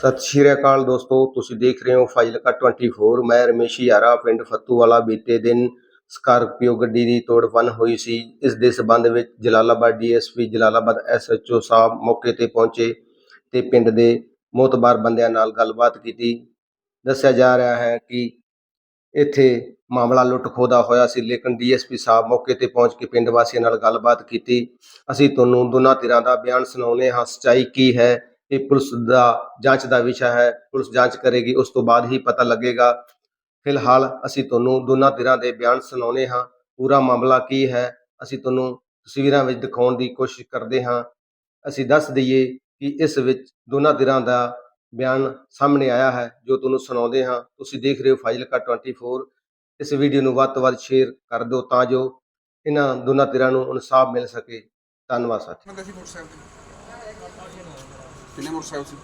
ਸਤਿ ਸ਼੍ਰੀ ਅਕਾਲ ਦੋਸਤੋ, ਤੁਸੀਂ ਦੇਖ ਰਹੇ ਹੋ ਫਾਜ਼ਿਲਕਾ 24 ਮੈਂ ਰਮੇਸ਼ ਯਾਰਾ, ਪਿੰਡ ਫੱਤੂਵਾਲਾ ਬੀਤੇ ਦਿਨ ਸਕਾਰਪੀਓ ਗੱਡੀ ਦੀ ਤੋੜਪੰਨ ਹੋਈ ਸੀ। ਇਸ ਦੇ ਸਬੰਧ ਵਿੱਚ ਜਲਾਲਾਬਾਦ ਡੀਐਸਪੀ ਜਲਾਲਾਬਾਦ ਐਸਐਚਓ ਸਾਹਿਬ ਮੌਕੇ ਤੇ ਪਹੁੰਚੇ ਤੇ ਪਿੰਡ ਦੇ ਮੋਤਬਾਰ ਬੰਦਿਆਂ ਨਾਲ ਗੱਲਬਾਤ ਕੀਤੀ। ਦੱਸਿਆ ਜਾ ਰਿਹਾ ਹੈ ਕਿ ਇੱਥੇ ਮਾਮਲਾ ਲੁੱਟ ਖੋਦਾ ਹੋਇਆ ਸੀ, ਲੇਕਿਨ ਡੀਐਸਪੀ ਸਾਹਿਬ ਮੌਕੇ ਤੇ ਪਹੁੰਚ ਕੇ ਪਿੰਡ ਵਾਸੀਆਂ ਨਾਲ ਗੱਲਬਾਤ ਕੀਤੀ। ਅਸੀਂ ਤੁਹਾਨੂੰ ਦੋਨਾਂ ਧਿਰਾਂ ਦਾ ਬਿਆਨ ਸੁਣਾਉਂਦੇ ਹਾਂ। ਸੱਚਾਈ ਕੀ ਹੈ? ਇਹ ਪੁਲਿਸ ਦਾ ਜਾਂਚ ਦਾ ਵਿਸ਼ਾ ਹੈ, ਪੁਲਿਸ ਜਾਂਚ ਕਰੇਗੀ, ਉਸ ਤੋਂ ਬਾਅਦ ਹੀ ਪਤਾ ਲੱਗੇਗਾ। ਫਿਲਹਾਲ ਅਸੀਂ ਤੁਹਾਨੂੰ ਦੋਨਾਂ ਧਿਰਾਂ ਦੇ ਬਿਆਨ ਸੁਣਾਉਂਦੇ ਹਾਂ। ਪੂਰਾ ਮਾਮਲਾ ਕੀ ਹੈ, ਅਸੀਂ ਤੁਹਾਨੂੰ ਤਸਵੀਰਾਂ ਵਿੱਚ ਦਿਖਾਉਣ ਦੀ ਕੋਸ਼ਿਸ਼ ਕਰਦੇ ਹਾਂ। ਅਸੀਂ ਦੱਸ ਦਈਏ ਕਿ ਇਸ ਵਿੱਚ ਦੋਨਾਂ ਧਿਰਾਂ ਦਾ ਬਿਆਨ ਸਾਹਮਣੇ ਆਇਆ ਹੈ, ਜੋ ਤੁਹਾਨੂੰ ਸੁਣਾਉਂਦੇ ਹਾਂ। ਤੁਸੀਂ ਦੇਖ ਰਹੇ ਹੋ ਫਾਜ਼ਿਲਕਾ 24 ਇਸ ਵੀਡੀਓ ਨੂੰ ਵੱਧ ਤੋਂ ਵੱਧ ਸ਼ੇਅਰ ਕਰ ਦਿਓ ਤਾਂ ਜੋ ਇਹਨਾਂ ਦੋਨਾਂ ਧਿਰਾਂ ਨੂੰ ਇਨਸਾਫ ਮਿਲ ਸਕੇ। ਧੰਨਵਾਦ ਸਾਥੀ ਬੰਦੇ ਸੀ ਮੋਟਰਸਾਈਕਲ ਤੇ ਕਿੰਨੇ ਮੋਟਰਸਾਈਕਲ ਸੀ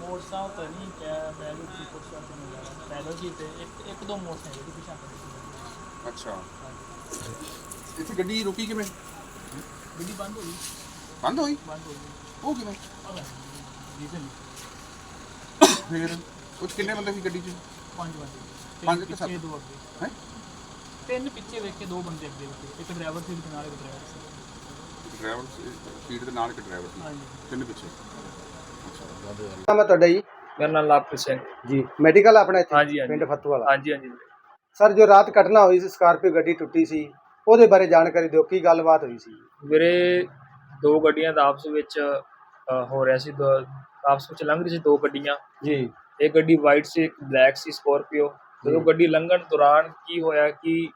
ਮੋਟਰਸਾਈਕਲ ਤਾਂ ਨਹੀਂ ਕਿਆ ਬੈਲੂ ਕੀ ਪੁੱਛਿਆ ਤੁਹਾਨੂੰ ਪਹਿਲੋ ਜੀ ਤੇ ਇੱਕ ਇੱਕ ਦੋ ਮੋਟਰਸਾਈਕਲ ਦੀ ਪਿਛਾ ਅੱਛਾ। ਇੱਥੇ ਗੱਡੀ ਰੁਕੀ ਕਿਵੇਂ? ਗੱਡੀ ਬੰਦ ਹੋ ਗਈ। ਬੰਦ ਹੋਈ? ਬੰਦ ਹੋ ਗਈ। ਉਹ ਕਿਵੇਂ? ਡੀਜ਼ਲ ਫਿਰ 'ਚ ਕਿੰਨੇ ਬੰਦੇ ਸੀ ਗੱਡੀ 'ਚ? ਪੰਜ ਬੰਦੇ। ਪੰਜ ਕਿ ਸੱਤ? ਦੋ ਅੱਗੇ। ਹੈ? ਤਿੰਨ ਪਿੱਛੇ ਵੇਖ ਕੇ ਦੋ ਬੰਦੇ ਅੱਗੇ ਵੇਖੇ ਇੱਕ ਡਰਾਈਵਰ ਸੀ ਨਾਲ ਇੱਕ ਡਰਾਈਵਰ ਸੀ। ਡਰਾਈਵਰ ਸੀਟ ਦੇ ਨਾਲ ਇੱਕ ਡਰਾਈਵਰ ਸੀ। ਤਿੰਨ ਪਿੱਛੇ। ਨਾਮ ਹੈ ਤੁਹਾਡਾ ਜੀ? ਮੇਰਾ ਨਾਮ ਲਾਪ੍ਰਿਤ ਸਿੰਘ। ਜੀ ਮੈਡੀਕਲ ਆਪਣਾ ਇੱਥੇ? ਹਾਂਜੀ, ਹਾਂਜੀ। ਪਿੰਡ ਫੱਤੂ ਵਾਲਾ ਹਾਂਜੀ ਹਾਂਜੀ। ਸਰ ਜੋ ਰਾਤ ਘਟਨਾ ਹੋਈ ਸੀ ਸਕਾਰਪੀਓ ਗੱਡੀ ਟੁੱਟੀ ਸੀ ਉਹਦੇ ਬਾਰੇ ਜਾਣਕਾਰੀ ਦਿਓ ਕੀ ਗੱਲਬਾਤ ਹੋਈ ਸੀ? ਵੀਰੇ ਦੋ ਗੱਡੀਆਂ ਦਾ ਆਪਸ ਵਿੱਚ ਅ, ਹੋ ਰਿਹਾ ਸੀ ਦੋ- ਆਪਸ ਵਿੱਚ ਲੰਘ ਰਹੀ ਸੀ ਦੋ ਗੱਡੀਆਂ। ਜੀ। ਇੱਕ ਗੱਡੀ ਵਾਈਟ ਸੀ ਇੱਕ ਬਲੈਕ ਸੀ ਸਕੋਰਪੀਓ ਜਦੋਂ। ਗੱਡੀ ਲੰਘਣ ਦੌਰਾਨ ਕੀ ਹੋਇਆ ਕਿ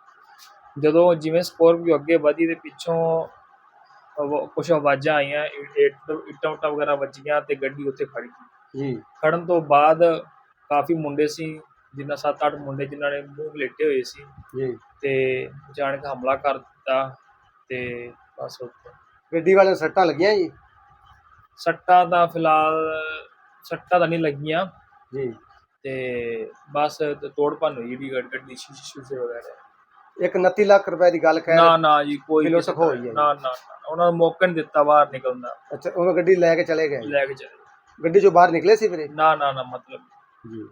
ਜਦੋਂ ਜਿਵੇਂ ਸਕੋਰਪੀਓ ਅੱਗੇ ਵਧੀ ਤੇ ਪਿੱਛੋਂ ਕੁਝ ਆਵਾਜ਼ਾਂ ਆਈਆਂ ਇੱਟ- ਉੱਟਾਂ ਵਗੈਰਾ ਵੱਜੀਆਂ ਤੇ ਗੱਡੀ ਉੱਥੇ ਖੜ ਜੀ। ਖੜਨ ਤੋਂ ਬਾਅਦ ਕਾਫੀ ਮੁੰਡੇ ਸੀ ਜਿਨ੍ਹਾਂ 7-8 ਮੁੰਡੇ ਜਿਨ੍ਹਾਂ ਨੇ ਮੂੰਹ ਲੇਟੇ ਹੋਏ ਸੀ। ਜੀ। ਤੇ ਅਚਾਨਕ ਹਮਲਾ ਕਰ ਦਿੱਤਾ ਤੇ ਬਸ ਉੱਥੇ ਗੱਡੀ ਵਾਲੇ ਸੱਟਾਂ ਲੱਗੀਆਂ ਜੀ? ਸੱਟਾਂ ਤਾਂ ਫਿਲਹਾਲ ਸੱਟਾਂ ਤਾਂ ਨਹੀਂ ਲੱਗੀਆਂ। ਜੀ। ਤੇ ਬਸ ਤੋੜ ਭੰਨ ਹੋਈ ਜਿਹੜੀ ਗੱਡ- ਗੱਡੀ ਸ਼ੀਸ਼ੇ ਸ਼ੂਸ਼ੇ ਵਗੈਰਾ। ਇੱਕ 29 ਲੱਖ ਰੁਪਏ ਦੀ ਗੱਲ ਕਹਿ ਨਾ ਰਹੇ ਨਾ ਜੀ ਕੋਈ ਨਾ ਨਾ, ਉਹਨਾਂ ਨੂੰ ਮੌਕਾ ਨਹੀਂ ਦਿੱਤਾ ਬਾਹਰ ਨਿਕਲਣ ਦਾ। ਅੱਛਾ ਉਹ ਗੱਡੀ ਲੈ ਕੇ ਚਲੇ ਗਏ? ਲੈ ਕੇ ਚਲੇ ਗੱਡੀ ਚੋਂ ਬਾਹਰ ਨਿਕਲੇ ਸੀ ਵੀਰੇ? ਨਾ ਨਾ ਨਾ ਮਤਲਬ ਜੀ।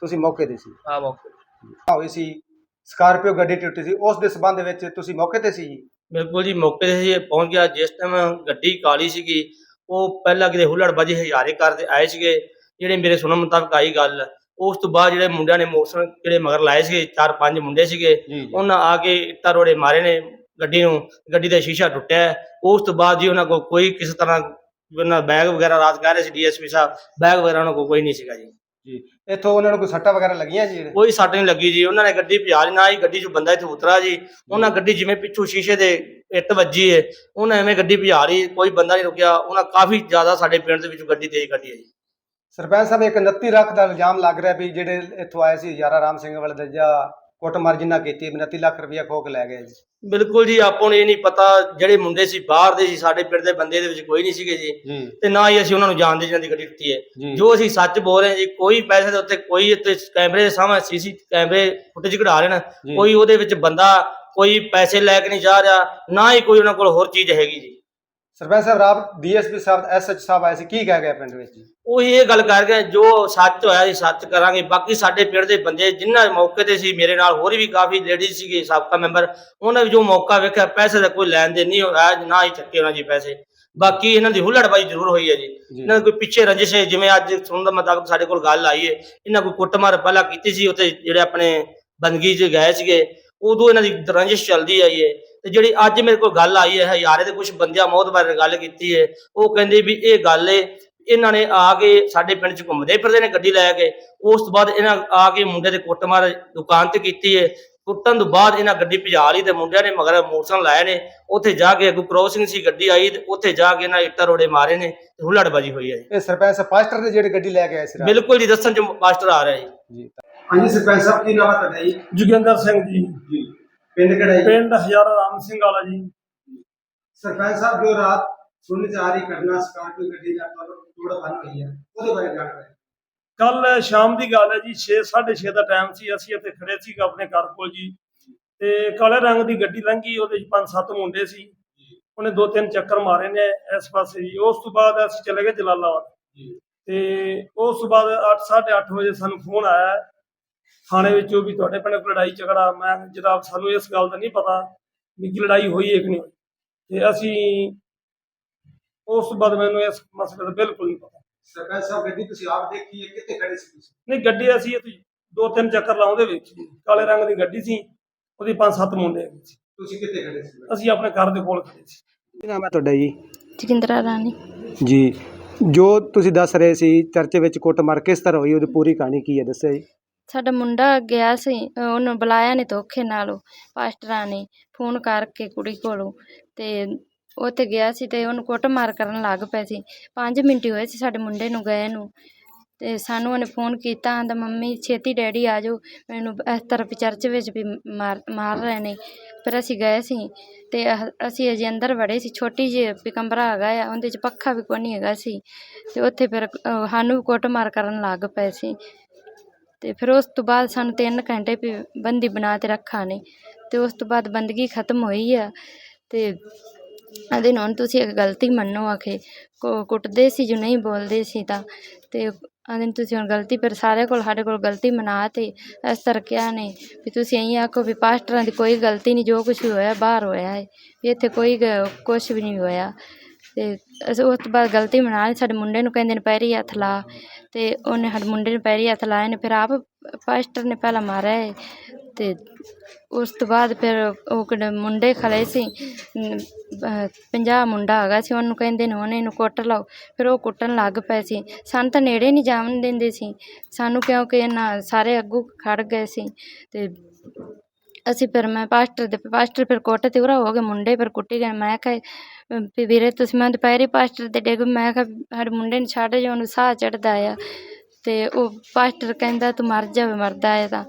ਤੁਸੀਂ ਮੌਕੇ ਤੇ ਸੀ? ਆ ਮੌਕੇ ਹੋਈ ਸੀ ਸਕਾਰਪੀਓ ਗੱਡੀ ਟੁੱਟੀ ਸੀ ਉਸ ਦੇ ਸਬੰਧ ਵਿੱਚ ਤੁਸੀਂ ਮੌਕੇ ਤੇ ਸੀ ਜੀ? ਬਿਲਕੁਲ ਜੀ ਮੌਕੇ ਤੇ ਹੀ ਪਹੁੰਚ ਗਿਆ। ਜਿਸ ਟਾਈਮ ਗੱਡੀ ਕਾਲੀ ਸੀਗੀ ਉਹ ਪਹਿਲਾਂ ਕਿਤੇ ਹੁੱਲੜਬਾਜੀ ਹਜ਼ਾਰੇ ਕਰਦੇ ਆਏ ਸੀਗੇ। ਜਿਹੜੇ ਮੇਰੇ ਸੁਣਨ ਮੁਤਾਬਕ ਆਈ ਗੱਲ। ਉਸ ਤੋਂ ਬਾਅਦ ਜਿਹੜੇ ਮੁੰਡਿਆਂ ਨੇ ਮੋਟਰਸਾਈਕਲ ਜਿਹੜੇ ਮਗਰ ਲਾਏ ਸੀਗੇ ਚਾਰ ਪੰਜ ਮੁੰਡੇ ਸੀਗੇ। ਜੀ। ਉਹਨਾਂ ਆ ਕੇ ਇੱਟਾਂ ਰੋੜੇ ਮਾਰੇ ਨੇ। ਗੱਡੀ ਨੂੰ ਗੱਡੀ ਦਾ ਸ਼ੀਸ਼ਾ ਟੁੱਟਿਆ ਹੈ। ਉਸ ਤੋਂ ਬਾਅਦ ਜੀ ਉਹਨਾਂ ਕੋਲ ਕੋਈ ਕਿਸੇ ਤਰ੍ਹਾਂ ਉਹਨਾਂ ਬੈਗ ਵਗੈਰਾ ਰਾਤ ਕਹਿ ਰਹੇ ਸੀ ਡੀਐਸਪੀ ਸਾਹਿਬ ਬੈਗ ਵਗੈਰਾ ਉਹਨਾਂ ਕੋਲ ਕੋਈ ਨਹੀਂ ਸੀਗਾ ਜੀ। ਜੀ ਇੱਥੋਂ ਉਹਨਾਂ ਨੂੰ ਕੋਈ ਸੱਟਾਂ ਵਗੈਰਾ ਲੱਗੀਆਂ ਜੀ? ਕੋਈ ਸੱਟ ਨਹੀਂ ਲੱਗੀ ਜੀ। ਉਹਨਾਂ ਨੇ ਗੱਡੀ ਭਜਾ ਲਈ ਨਾ ਹੀ ਗੱਡੀ 'ਚ ਬੰਦਾ ਇੱਥੇ ਉਤਰਾ ਜੀ। ਉਹਨਾਂ ਗੱਡੀ ਜਿਵੇਂ ਪਿੱਛੋਂ ਸ਼ੀਸ਼ੇ ਦੇ ਇੱਟ ਵੱਜੀ ਏ ਉਹਨਾਂ ਐਵੇਂ ਗੱਡੀ ਭਜਾ ਲਈ ਕੋਈ ਬੰਦਾ ਨਹੀਂ ਰੁਕਿਆ। ਉਹਨਾਂ ਕਾਫੀ ਜ਼ਿਆਦਾ ਸਾਡੇ ਪਿੰਡ ਦੇ ਵਿੱਚ ਗੱਡੀ ਤੇਜ਼ ਕੱਢੀ ਹੈ ਜੀ। ਸਰਪੰਚ ਸਾਹਿਬ ਇੱਕ 29 ਲੱਖ ਦਾ ਇਲਜ਼ਾਮ ਲੱਗ ਰਿਹਾ ਵੀ ਜਿਹੜੇ ਇੱਥੋਂ ਆਏ ਸੀ ਯਾਰਾ ਰਾਮ ਸਿੰਘ ਵਾਲੇ ਦੇ ਜਾਂ ਕੁੱਟਮਾਰ ਜਿੰਨਾ ਕੀਤੀ 29 ਲੱਖ ਰੁਪਇਆ ਖੋਹ ਕੇ ਲੈ ਗਏ ਜੀ। ਬਿਲਕੁਲ ਜੀ ਆਪਾਂ ਨੂੰ ਇਹ ਨਹੀਂ ਪਤਾ ਜਿਹੜੇ ਮੁੰਡੇ ਸੀ ਬਾਹਰ ਦੇ ਸੀ ਸਾਡੇ ਪਿੰਡ ਦੇ ਬੰਦੇ ਦੇ ਵਿੱਚ ਕੋਈ ਨਹੀਂ ਸੀਗੇ ਜੀ। ਤੇ ਨਾ ਹੀ ਅਸੀਂ ਉਹਨਾਂ ਨੂੰ ਜਾਣਦੇ ਜਿਹਨਾਂ ਦੀ ਗੱਡੀ ਟੁੱਟੀ ਹੈ। ਜੀ। ਅਸੀਂ ਸੱਚ ਬੋਲ ਰਹੇ ਹਾਂ ਜੀ ਕੋਈ ਪੈਸੇ ਦੇ ਉੱਤੇ ਕੋਈ ਇੱਥੇ ਕੈਮਰੇ ਦੇ ਸਾਹਮਣੇ ਸੀਸੀ ਕੈਮਰੇ ਫੁਟੇਜ ਕਢਾ ਲੈਣ। ਕੋਈ ਉਹਦੇ ਵਿੱਚ ਬੰਦਾ ਕੋਈ ਪੈਸੇ ਲੈ ਕੇ ਨਹੀਂ ਜਾ ਰਿਹਾ ਨਾ ਹੀ ਕੋਈ ਉਹਨਾਂ ਕੋਲ ਹੋਰ ਚੀਜ਼ ਹੈਗੀ ਜੀ। ਸਰਪੰਚ ਸਾਹਿਬ ਰਾਤ ਡੀਐਸਪੀ ਸਾਹਿਬ ਐਸਐਚ ਸਾਹਿਬ ਆਏ ਸੀ ਕੀ ਕਹਿ ਗਏ ਪਿੰਡ ਵਿੱਚ ਉਹੀ ਇਹ ਗੱਲ ਕਰ ਗਏ ਜੋ ਸੱਚ ਹੋਇਆ ਸੀ ਸੱਚ ਕਰਾਂਗੇ। ਬਾਕੀ ਸਾਡੇ ਪਿੰਡ ਦੇ ਬੰਦੇ ਜਿਨ੍ਹਾਂ ਮੌਕੇ ਤੇ ਸੀ ਮੇਰੇ ਨਾਲ ਹੋਰ ਵੀ ਕਾਫੀ ਲੇਡੀਜ਼ ਸੀਗੇ ਸਾਬਕਾ ਮੈਂਬਰ ਉਹਨਾਂ ਵੀ ਜੋ ਮੌਕਾ ਵੇਖਿਆ ਪੈਸੇ ਦਾ ਕੋਈ ਲੈਣ ਦੇਣ ਨਹੀਂ ਹੋਇਆ ਨਾ ਹੀ ਚੱਕੇ ਉਹਨਾਂ ਜੀ ਪੈਸੇ। ਬਾਕੀ ਇਹਨਾਂ ਦੀ ਹੁੱਲੜਬਾਈ ਜ਼ਰੂਰ ਹੋਈ ਹੈ ਜੀ। ਜੀ। ਇਹਨਾਂ ਦੀ ਕੋਈ ਪਿੱਛੇ ਰੰਜਿਸ਼ ਹੈ ਜਿਵੇਂ ਅੱਜ ਸੁਣਨ ਦਾ ਮੁਤਾਬਕ ਸਾਡੇ ਕੋਲ ਗੱਲ ਆਈ ਹੈ। ਇਹਨਾਂ ਕੋਈ ਕੁੱਟਮਾਰ ਪਹਿਲਾਂ ਕੀਤੀ ਸੀ ਉੱਥੇ ਜਿਹੜੇ ਆਪਣੇ ਬੰਦਗੀ 'ਚ ਗਏ ਸੀਗੇ। ਉਦੋਂ ਇਹਨਾਂ ਦੀ ਰੰਜਿਸ਼ ਚੱਲਦੀ ਆਈ ਹੈ ਤੇ ਜਿਹੜੀ ਅੱਜ ਮੇਰੇ ਕੋਲ ਗੱਲ ਆਈ ਹੈ ਹਜ਼ਾਰੇ ਦੇ ਕੁਝ ਬੰਦਿਆਂ ਮੌਤ ਬਾਰੇ ਗੱਲ ਕੀਤੀ ਹੈ ਉਹ ਕਹਿੰਦੇ ਵੀ ਇਹ ਗੱਲ ਹੈ ਇਹਨਾਂ ਨੇ ਆ ਕੇ ਸਾਡੇ ਪਿੰਡ 'ਚ ਘੁੰਮਦੇ ਫਿਰਦੇ ਨੇ ਗੱਡੀ ਲੈ ਕੇ। ਉਸ ਤੋਂ ਬਾਅਦ ਇਹਨਾਂ ਆ ਕੇ ਮੁੰਡੇ ਦੇ ਕੁੱਟਮਾਰ ਦੁਕਾਨ ਤੇ ਕੀਤੀ ਹੈ ਕੁੱਟਣ ਤੋਂ ਬਾਅਦ ਇਹਨਾਂ ਗੱਡੀ ਭਜਾ ਲਈ ਤੇ ਮੁੰਡਿਆਂ ਨੇ ਮਗਰ ਮੋਟਰਸਾਈਕਲ ਲਾਏ ਨੇ। ਉੱਥੇ ਜਾ ਕੇ ਅੱਗੋਂ ਕ੍ਰੋਸਿੰਗ ਸੀ ਗੱਡੀ ਆਈ ਤੇ ਉੱਥੇ ਜਾ ਕੇ ਇਹਨਾਂ ਇੱਟਾਂ ਰੋੜੇ ਮਾਰੇ ਨੇ ਤੇ ਹੁੱਲੜਬਾਜੀ ਹੋਈ ਹੈ। ਇਹ ਸਰਪੰਚ ਪਾਸਟਰ ਦੇ ਜਿਹੜੇ ਗੱਡੀ ਲੈ ਕੇ ਆਏ ਸੀ? ਬਿਲਕੁਲ ਜੀ ਦੱਸਣ ਚ ਮਾਸਟਰ ਆ ਰਿਹਾ ਜੀ। ਜੀ ਹਾਂਜੀ ਸਰਪੰਚ ਸਾਹਿਬ ਕੀ ਨਾਮ ਹੈ ਤੁਹਾਡਾ ਜੀ? ਜੋਗਿੰਦਰ ਸਿੰਘ ਜੀ। ਜੀ। ਪਿੰਡ ਕਿਹੜਾ ਜੀ? ਪਿੰਡ ਹਜ਼ਾਰਾ ਰਾਮ ਸਿੰਘ ਵਾਲਾ ਜੀ। ਸਰਪੰਚ ਸਾਹਿਬ ਜੋ ਰਾਤ ਸੁਣਨ ਚ ਆ ਰਹੀ ਘਟਨਾ ਸਕਾਰਪੀਓ ਗੱਡੀ ਦਾ ਤੋੜ ਬੰਨ ਹੋਈ ਹੈ ਉਹਦੇ ਬਾਰੇ ਜਾਣਕਾਰੀ ਕੱਲ ਸ਼ਾਮ ਦੀ ਗੱਲ ਹੈ ਜੀ 6 6:30 ਦਾ ਟਾਈਮ ਸੀ ਅਸੀਂ ਇੱਥੇ ਖੜੇ ਸੀ ਆਪਣੇ ਘਰ ਕੋਲ ਜੀ। ਤੇ ਕਾਲੇ ਰੰਗ ਦੀ ਗੱਡੀ ਲੰਘੀ ਉਹਦੇ ਵਿੱਚ ਪੰਜ ਸੱਤ ਮੁੰਡੇ ਸੀ। ਉਹਨੇ ਦੋ ਤਿੰਨ ਚੱਕਰ ਮਾਰੇ ਨੇ ਇਸ ਪਾਸੇ ਜੀ। ਉਸ ਤੋਂ ਬਾਅਦ ਅਸੀਂ ਚਲੇ ਗਏ ਜਲਾਲਾਬਾਦ। ਤੇ ਉਸ ਤੋਂ ਬਾਅਦ 8:30 ਵਜੇ ਸਾਨੂੰ ਫੋਨ ਆਇਆ ਥਾਣੇ ਵਿੱਚੋਂ ਵੀ ਤੁਹਾਡੇ ਪਿੰਡ ਕੋਈ ਲੜਾਈ ਝਗੜਾ ਮੈਂ ਜਨਾਬ ਸਾਨੂੰ ਇਸ ਗੱਲ ਦਾ ਨਹੀਂ ਪਤਾ ਵੀ ਕੀ ਲੜਾਈ ਹੋਈ ਹੈ ਕਿ ਨਹੀਂ। ਤੇ ਅਸੀਂ ਉਸ ਤੋਂ ਬਾਅਦ ਮੈਨੂੰ ਇਸ ਮਸਲੇ ਦਾ ਬਿਲਕੁਲ ਨਹੀਂ ਪਤਾ। ਸਰਪੰਚ ਸਾਹਿਬ ਗੱਡੀ ਤੁਸੀਂ ਆਪ ਦੇਖੀ ਹੈ? ਕਿੱਥੇ ਖੜੇ ਸੀ ਤੁਸੀਂ? ਨਹੀਂ ਗੱਡੀ ਅਸੀਂ ਇੱਥੇ ਦੋ ਤਿੰਨ ਚੱਕਰ ਲਾਉਂਦੇ ਵਿੱਚ ਕਾਲੇ ਰੰਗ ਦੀ ਗੱਡੀ ਸੀ ਉਹਦੀ ਪੰਜ ਸੱਤ ਮੁੰਡੇ ਹੈਗੇ ਸੀ। ਤੁਸੀਂ ਕਿੱਥੇ ਖੜੇ ਸੀ? ਅਸੀਂ ਆਪਣੇ ਘਰ ਦੇ ਕੋਲ ਖੜੇ ਸੀ। ਕੀ ਨਾਮ ਹੈ ਤੁਹਾਡਾ ਜੀ? ਜੋਗਿੰਦਰਾ ਰਾਣੀ। ਜੀ ਜੋ ਤੁਸੀਂ ਦੱਸ ਰਹੇ ਸੀ ਚਰਚੇ ਵਿੱਚ ਕੁੱਟਮਾਰ ਕਿਸ ਤਰ੍ਹਾਂ ਹੋਈ ਉਹਦੀ ਪੂਰੀ ਕਹਾਣੀ ਕੀ ਹੈ ਦੱਸਿਆ ਜੀ। ਸਾਡਾ ਮੁੰਡਾ ਗਿਆ ਸੀ ਉਹਨੂੰ ਬੁਲਾਇਆ ਨੇ ਧੋਖੇ ਨਾਲ, ਪਾਸਟਰਾਂ ਨੇ ਫੋਨ ਕਰਕੇ ਕੁੜੀ ਕੋਲੋਂ ਅਤੇ ਉੱਥੇ ਗਿਆ ਸੀ ਅਤੇ ਉਹਨੂੰ ਕੁੱਟਮਾਰ ਕਰਨ ਲੱਗ ਪਏ ਸੀ। ਪੰਜ ਮਿੰਟ ਹੀ ਹੋਏ ਸੀ ਸਾਡੇ ਮੁੰਡੇ ਨੂੰ ਗਏ ਨੂੰ ਅਤੇ ਸਾਨੂੰ ਉਹਨੇ ਫੋਨ ਕੀਤਾ ਆਂਦਾ ਮੰਮੀ ਛੇਤੀ ਡੈਡੀ ਆ ਜਾਓ, ਮੈਨੂੰ ਇਸ ਤਰ੍ਹਾਂ ਚਰਚ ਵਿੱਚ ਵੀ ਮਾਰ ਮਾਰ ਰਹੇ ਨੇ। ਫਿਰ ਅਸੀਂ ਗਏ ਸੀ ਅਤੇ ਅਹ ਅਸੀਂ ਅਜੇ ਅੰਦਰ ਵੜੇ ਸੀ, ਛੋਟੀ ਜਿਹੀ ਵੀ ਕਮਰਾ ਹੈਗਾ ਆ, ਉਹਦੇ 'ਚ ਪੱਖਾ ਵੀ ਕੋਈ ਨਹੀਂ ਹੈਗਾ ਸੀ ਅਤੇ ਉੱਥੇ ਫਿਰ ਸਾਨੂੰ ਵੀ ਕੁੱਟਮਾਰ ਕਰਨ ਲੱਗ ਪਏ ਸੀ। ਅਤੇ ਫਿਰ ਉਸ ਤੋਂ ਬਾਅਦ ਸਾਨੂੰ ਤਿੰਨ ਘੰਟੇ ਵੀ ਬੰਦੀ ਬਣਾ ਕੇ ਰੱਖਾ ਨੇ ਅਤੇ ਉਸ ਤੋਂ ਬਾਅਦ ਬੰਦਗੀ ਖਤਮ ਹੋਈ ਆ। ਅਤੇ ਆਦੇ ਹੁਣ ਤੁਸੀਂ ਇੱਕ ਗਲਤੀ ਮੰਨੋ ਆਖੇ, ਕੁ- ਕੁੱਟਦੇ ਸੀ ਜੋ ਨਹੀਂ ਬੋਲਦੇ ਸੀ ਤਾਂ, ਤੇ ਆਦੇ ਤੁਸੀਂ ਹੁਣ ਗਲਤੀ ਫਿਰ ਸਾਰਿਆਂ ਕੋਲ ਸਾਡੇ ਕੋਲ ਗਲਤੀ ਮਨਾ ਤੇ ਇਸ ਤਰ੍ਹਾਂ ਕਿਹਾ ਨੇ ਵੀ ਤੁਸੀਂ ਐਂ ਆਖੋ ਵੀ ਪਾਸਟਰਾਂ ਦੀ ਕੋਈ ਗਲਤੀ ਨਹੀਂ, ਜੋ ਕੁਝ ਹੋਇਆ ਬਾਹਰ ਹੋਇਆ ਹੈ ਵੀ ਇੱਥੇ ਕੋਈ ਕੁਝ ਵੀ ਨਹੀਂ ਹੋਇਆ। ਅਤੇ ਅਸੀਂ ਉਸ ਤੋਂ ਬਾਅਦ ਗਲਤੀ ਮਨਾ ਲਈ, ਸਾਡੇ ਮੁੰਡੇ ਨੂੰ ਕਹਿੰਦੇ ਨੇ ਪੈਰੀ ਹੱਥ ਲਾ ਅਤੇ ਉਹਨੇ ਸਾਡੇ ਮੁੰਡੇ ਨੂੰ ਪੈਰੀ ਹੱਥ ਲਾਏ ਨੇ, ਫਿਰ ਆਪ ਪਾਸਟਰ ਨੇ ਪਹਿਲਾਂ ਮਾਰਿਆ ਹੈ ਤੇ ਉਸ ਤੋਂ ਬਾਅਦ ਫਿਰ ਉਹ ਕਿਹੜੇ ਮੁੰਡੇ ਖਲੇ ਸੀ 50 ਮੁੰਡਾ ਹੈਗਾ ਸੀ, ਉਹਨੂੰ ਕਹਿੰਦੇ ਨੇ ਉਹਨੇ ਇਹਨੂੰ ਕੁੱਟ ਲਓ, ਫਿਰ ਉਹ ਕੁੱਟਣ ਲੱਗ ਪਏ ਸੀ। ਸਾਨੂੰ ਤਾਂ ਨੇੜੇ ਨਹੀਂ ਜਾਣ ਦਿੰਦੇ ਸੀ, ਸਾਨੂੰ ਕਿਉਂਕਿ ਇਹਨਾਂ ਸਾਰੇ ਅੱਗੋਂ ਖੜ ਗਏ ਸੀ ਅਤੇ ਅਸੀਂ ਫਿਰ ਮੈਂ ਪਾਸਟਰ ਦੇ, ਪਾਸਟਰ ਫਿਰ ਕੁੱਟ ਤੇ ਉਰਾ ਹੋ ਗਏ, ਮੁੰਡੇ ਫਿਰ ਕੁੱਟੇ ਗਏ, ਮੈਂ ਕਿਹਾ ਵੀ ਵੀਰੇ ਤੁਸੀਂ ਮੈਂ ਦੁਪਹਿਰੇ ਪਾਸਟਰ ਦੇ ਡਿੱਗ ਮੈਂ ਕਿਹਾ ਸਾਡੇ ਮੁੰਡੇ ਨੂੰ ਛੱਡ ਜਾ ਉਹਨੂੰ ਸਾਹ ਚੜਦਾ ਆ। ਤੇ ਉਹ ਪਾਸਟਰ ਕਹਿੰਦਾ ਤੂੰ ਮਰ ਜਾਵੇ ਮਰਦਾ ਹੈ ਤਾਂ।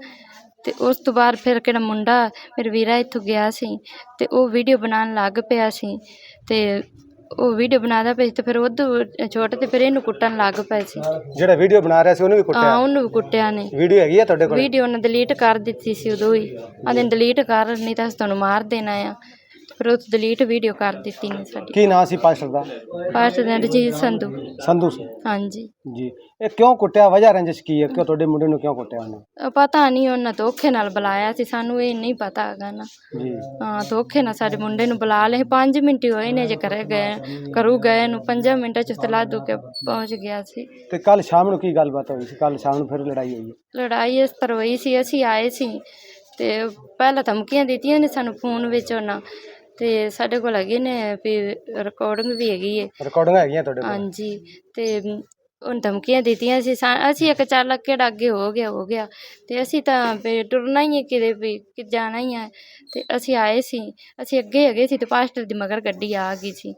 ਤੇ ਉਸ ਤੋਂ ਬਾਅਦ ਫਿਰ ਕਿਹੜਾ ਮੁੰਡਾ ਮੇਰਾ ਵੀਰਾ ਇੱਥੋਂ ਗਿਆ ਸੀ ਤੇ ਉਹ ਵੀਡੀਓ ਬਣਾਉਣ ਲੱਗ ਪਿਆ ਸੀ। ਤੇ ਉਹ ਵੀਡੀਓ ਬਣਾਦਾ ਸੀ ਤੇ ਫਿਰ ਉਦੋਂ ਛੋਟੇ ਤੇ ਫਿਰ ਇਹਨੂੰ ਕੁੱਟਣ ਲੱਗ ਪਏ ਸੀ। ਜਿਹੜਾ ਵੀਡੀਓ ਬਣਾ ਰਿਹਾ ਸੀ ਉਹਨੂੰ ਵੀ ਹਾਂ ਕੁੱਟਿਆ ਉਹਨੂੰ ਵੀ ਕੁੱਟਿਆ ਨੇ। ਵੀਡੀਓ ਹੈਗੀ ਆ ਤੁਹਾਡੇ ਕੋਲ? ਵੀਡੀਓ ਉਹਨੇ ਡਿਲੀਟ ਕਰ ਦਿੱਤੀ ਸੀ ਉਦੋਂ ਹੀ। ਆਂਦੇ ਡਿਲੀਟ ਕਰ ਨਹੀਂ ਤਾਂ ਅਸੀਂ ਤੁਹਾਨੂੰ ਮਾਰ ਦੇਣਾ ਆ। ਫਿਰ ਉਹ ਡਿਲੀਟ ਵੀਡੀਓ ਕਰ ਦਿੱਤੀ ਨੇ ਸਾਡੀ। ਕੀ ਨਾਂ ਸੀ ਪਾਸਟਰ ਦਾ? ਪਾਸਟ ਦੇ ਰਜੀਤ ਸੰਧੂ। ਸੰਧੂ ਸਿੰਘ ਹਾਂਜੀ। ਜੀ। ਇਹ ਕਿਉਂ ਕੁੱਟਿਆ? ਵਜ੍ਹਾ ਰੰਜਿਸ਼ ਕੀ ਹੈ? ਕਿਉਂ ਤੁਹਾਡੇ ਮੁੰਡੇ ਨੂੰ ਕਿਉਂ ਕੁੱਟਿਆ ਉਹਨੇ? ਉਹ ਪਤਾ ਨਹੀਂ ਉਹਨਾਂ ਧੋਖੇ ਨਾਲ ਬੁਲਾਇਆ ਸੀ। ਸਾਨੂੰ ਇਹ ਨਹੀਂ ਪਤਾ ਹੈਗਾ ਨਾ। ਜੀ। ਹਾਂ ਧੋਖੇ ਨਾਲ ਸਾਡੇ ਮੁੰਡੇ ਨੂੰ ਬੁਲਾ ਲਏ। 5 ਮਿੰਟ ਹੀ ਹੋਏ ਨੇ ਜੇ ਘਰੇ ਗਏ ਕਰੂ ਗਏ ਨੂੰ। 5 ਮਿੰਟਾਂ ਚ ਤਲਾ ਦੂ ਕੇ ਪਹੁੰਚ ਗਿਆ ਸੀ। ਤੇ ਕੱਲ ਸ਼ਾਮ ਨੂੰ ਕੀ ਗੱਲਬਾਤ ਹੋਈ ਸੀ? ਕੱਲ ਸ਼ਾਮ ਨੂੰ ਫਿਰ ਲੜਾਈ ਹੋਈ ਹੈ। ਲੜਾਈ ਇਸ ਤਰ੍ਹਾਂ ਹੋਈ ਸੀ। ਅਸੀਂ ਆਏ ਸੀ ਤੇ ਪਹਿਲਾਂ ਧਮਕੀਆਂ ਦਿੱਤੀਆਂ ਨੇ ਸਾਨੂੰ ਫੋਨ ਵਿੱਚ ਉਹਨਾਂ। ਤੇ ਸਾਡੇ ਕੋਲ ਹੈਗੇ ਨੇ ਵੀ ਰਿਕਾਰਡਿੰਗ ਵੀ ਹੈਗੀ ਹੈ ਰਿਕਾਰਡਿੰਗ ਹੈਗੀਆਂ ਤੁਹਾਡੇ ਕੋਲ? ਹਾਂਜੀ ਤੇ ਉਹਨ ਧਮਕੀਆਂ ਦਿੱਤੀਆਂ ਸੀ ਸਾ- ਅਸੀਂ ਇੱਕ ਚੱਲ ਕਿਹੜਾ ਅੱਗੇ ਹੋ ਗਿਆ ਹੋ ਗਿਆ। ਤੇ ਅਸੀਂ ਤਾਂ ਵੀ ਟੁਰਨਾ ਹੀ ਹੈ ਕਿਤੇ ਵੀ ਕਿ ਜਾਣਾ ਹੀ ਹੈ ਤੇ ਅਸੀਂ ਆਏ ਸੀ ਅਸੀਂ ਅੱਗੇ ਹੈਗੇ ਸੀ ਤੇ ਪਾਸਟਰ ਦੀ ਮਗਰ ਗੱਡੀ ਆ ਗਈ ਸੀ।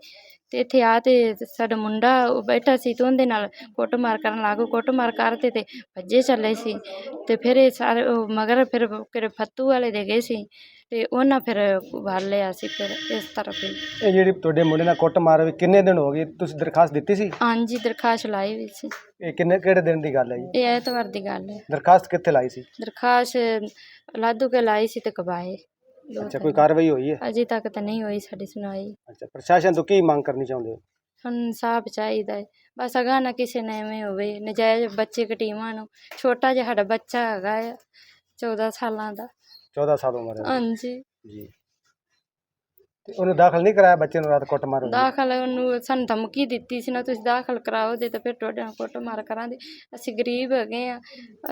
ਤੇ ਇੱਥੇ ਆ ਤੇ ਸਾਡਾ ਮੁੰਡਾ ਉਹ ਬੈਠਾ ਸੀ ਤੇ ਉਹਦੇ ਨਾਲ ਕੁੱਟਮਾਰ ਕਰਨ ਲੱਗ ਗਏ ਕੁੱਟਮਾਰ ਕਰਦੇ ਤੇ ਭੱਜੇ ਚੱਲੇ ਸੀ ਤੇ ਫਿਰ ਇਹ ਸਾਰੇ ਉਹ ਮਗਰ ਫਿਰ ਕਿਹੜੇ ਫੱਤੂ ਵਾਲੇ ਦੇ ਗਏ ਸੀ ਤੇ ਉਹਨਾਂ ਫਿਰ ਵਾਰ ਲਿਆ ਸੀ ਫਿਰ ਇਸ ਤਰ੍ਹਾਂ ਫਿਰ। ਇਹ ਜਿਹੜੀ ਤੁਹਾਡੇ ਮੁੰਡੇ ਨਾਲ ਕੁੱਟ ਮਾਰ ਹੋਈ ਕਿੰਨੇ ਦਿਨ ਹੋ ਗਏ? ਤੁਸੀਂ ਦਰਖਾਸਤ ਦਿੱਤੀ ਸੀ? ਹਾਂਜੀ ਦਰਖਾਸਤ ਲਾਈ ਵੀ ਸੀ। ਇਹ ਕਿੰਨੇ ਕਿਹੜੇ ਦਿਨ ਦੀ ਗੱਲ ਹੈ ਜੀ? ਇਹ ਐਤਵਾਰ ਦੀ ਗੱਲ ਹੈ। ਦਰਖਾਸਤ ਕਿੱਥੇ ਲਾਈ ਸੀ? ਦਰਖਾਸਤ ਲਾਦੂ ਕੇ ਲਾਈ ਸੀ ਤੇ ਕਬਾਏ। ਦੋ ਅੱਛਾ ਤਿੰਨ। ਕੋਈ ਕਾਰਵਾਈ ਹੋਈ ਹੈ? ਅਜੇ ਤੱਕ ਤਾਂ ਨਹੀਂ ਹੋਈ ਸਾਡੀ ਸੁਣਾਈ ਅੱਛਾ ਪ੍ਰਸ਼ਾਸਨ ਤੋਂ ਕੀ ਮੰਗ ਕਰਨੀ ਚਾਹੁੰਦੇ ਹੋ? ਸਾਨੂੰ ਇਨਸਾਫ ਚਾਹੀਦਾ ਹੈ। ਬਸ ਅਗਾਂਹ ਨਾ ਕਿਸੇ ਨੇ ਐਵੇਂ ਹੋਵੇ ਨਜਾਇਜ਼ ਬੱਚੇ ਕਟੀਮਾਂ ਨੂੰ। ਛੋਟਾ ਜਿਹਾ ਸਾਡਾ ਬੱਚਾ ਹੈਗਾ ਆ 14 ਸਾਲਾਂ ਦਾ। 14 ਸਾਲ ਉਮਰ ਹੈ। ਹਾਂਜੀ। ਜੀ। ਤੇ ਉਹਨੂੰ ਦਾਖਲ ਨਹੀਂ ਕਰਾਇਆ ਬੱਚੇ ਨੂੰ ਰਾਤ ਕੁੱਟ ਮਾਰ ਦਾਖਲ ਉਹਨੂੰ ਸਾਨੂੰ ਧਮਕੀ ਦਿੱਤੀ ਸੀ ਨਾ ਤੁਸੀਂ ਦਾਖਲ ਕਰਾਓ ਦੇ ਤਾਂ ਫਿਰ ਤੁਹਾਡੇ ਨਾਲ ਕੁੱਟ ਮਾਰ ਕਰਾਂਗੇ। ਅਸੀਂ ਗਰੀਬ ਹੈਗੇ ਆ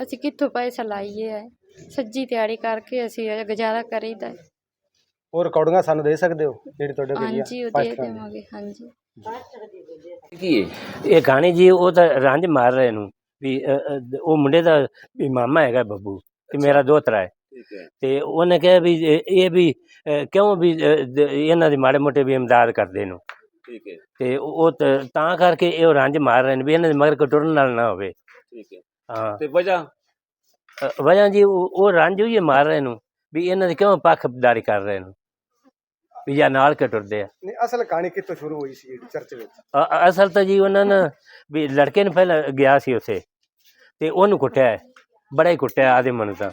ਅਸੀਂ ਕਿੱਥੋਂ ਪੈਸਾ ਲਾਈਏ? ਹੈ ਸੱਜੀ ਤਿਆਰੀ ਕਰਕੇ ਅਸੀਂ ਇਹ ਗੁਜ਼ਾਰਾ ਕਰੀਦਾ ਹੈ। ਉਹ ਰਿਕਾਰਡਿੰਗਾਂ ਸਾਨੂੰ ਦੇ ਸਕਦੇ ਹੋ? ਜਿਹੜੀ ਤੁਹਾਡੇ ਕੋਲ ਹਾਂਜੀ ਉਹ ਦੇ ਦੇਵਾਂਗੇ ਹਾਂਜੀ। ਕੀ ਹੈ ਇਹ ਗਾਣੇ ਜੀ ਉਹ ਤਾਂ ਰੰਜ ਮਾਰ ਰਹੇ ਨੂੰ ਵੀ ਅ, ਅ, ਉਹ ਮੁੰਡੇ ਦਾ ਵੀ ਮਾਮਾ ਹੈਗਾ ਬੱਬੂ ਤੇ ਮੇਰਾ ਦੋਤਰਾ ਹੈ। ਤੇ ਉਹਨੇ ਕਿਹਾ ਵੀ ਇਹ ਇਹ ਵੀ ਅ, ਕਿਉਂ ਵੀ ਅ, ਦ- ਇਹਨਾਂ ਦੀ ਮਾੜੇ ਮੋਟੇ ਵੀ ਇਮਦਾਦ ਕਰਦੇ ਨੂੰ? ਠੀਕ ਹੈ। ਤੇ ਉਹ ਤਾਂ- ਤਾਂ ਕਰਕੇ ਇਹ ਉਹ ਰੰਜ ਮਾਰ ਰਹੇ ਨੇ ਵੀ ਇਹਨਾਂ ਦੇ ਮਗਰ ਕਟੁਰਨ ਨਾਲ ਨਾ ਹੋਵੇ। ਠੀਕ ਹੈ। ਹਾਂ। ਤੇ ਵਜ੍ਹਾ? ਅ, ਵਜ੍ਹਾ ਜੀ ਉਹ ਰੰਜ ਹੀ ਮਾਰ ਰਹੇ ਨੂੰ ਵੀ ਇਹਨਾਂ ਦੀ ਕਿਉਂ ਪੱਖਦਾਰੀ ਕਰ ਰਹੇ ਨੂੰ ਵੀ ਜਾਂ ਨਾਲ ਕਟੁਰਦੇ ਆ ਨਹੀਂ ਅਸਲ ਕਹਾਣੀ ਕਿੱਥੋਂ ਸ਼ੁਰੂ ਹੋਈ ਸੀ ਜਿਹੜੀ ਚਰਚ ਵਿੱਚ ਅ- ਅਸਲ ਤਾਂ ਜੀ ਉਹਨਾਂ ਨੇ ਵੀ ਲੜਕੇ ਨੂੰ ਪਹਿਲਾਂ ਗਿਆ ਸੀ ਉੱਥੇ ਤੇ ਉਹਨੂੰ ਕੁੱਟਿਆ ਹੈ। ਬੜਾ ਹੀ ਕੁੱਟਿਆ ਆਦੇ ਮਨ ਤਾਂ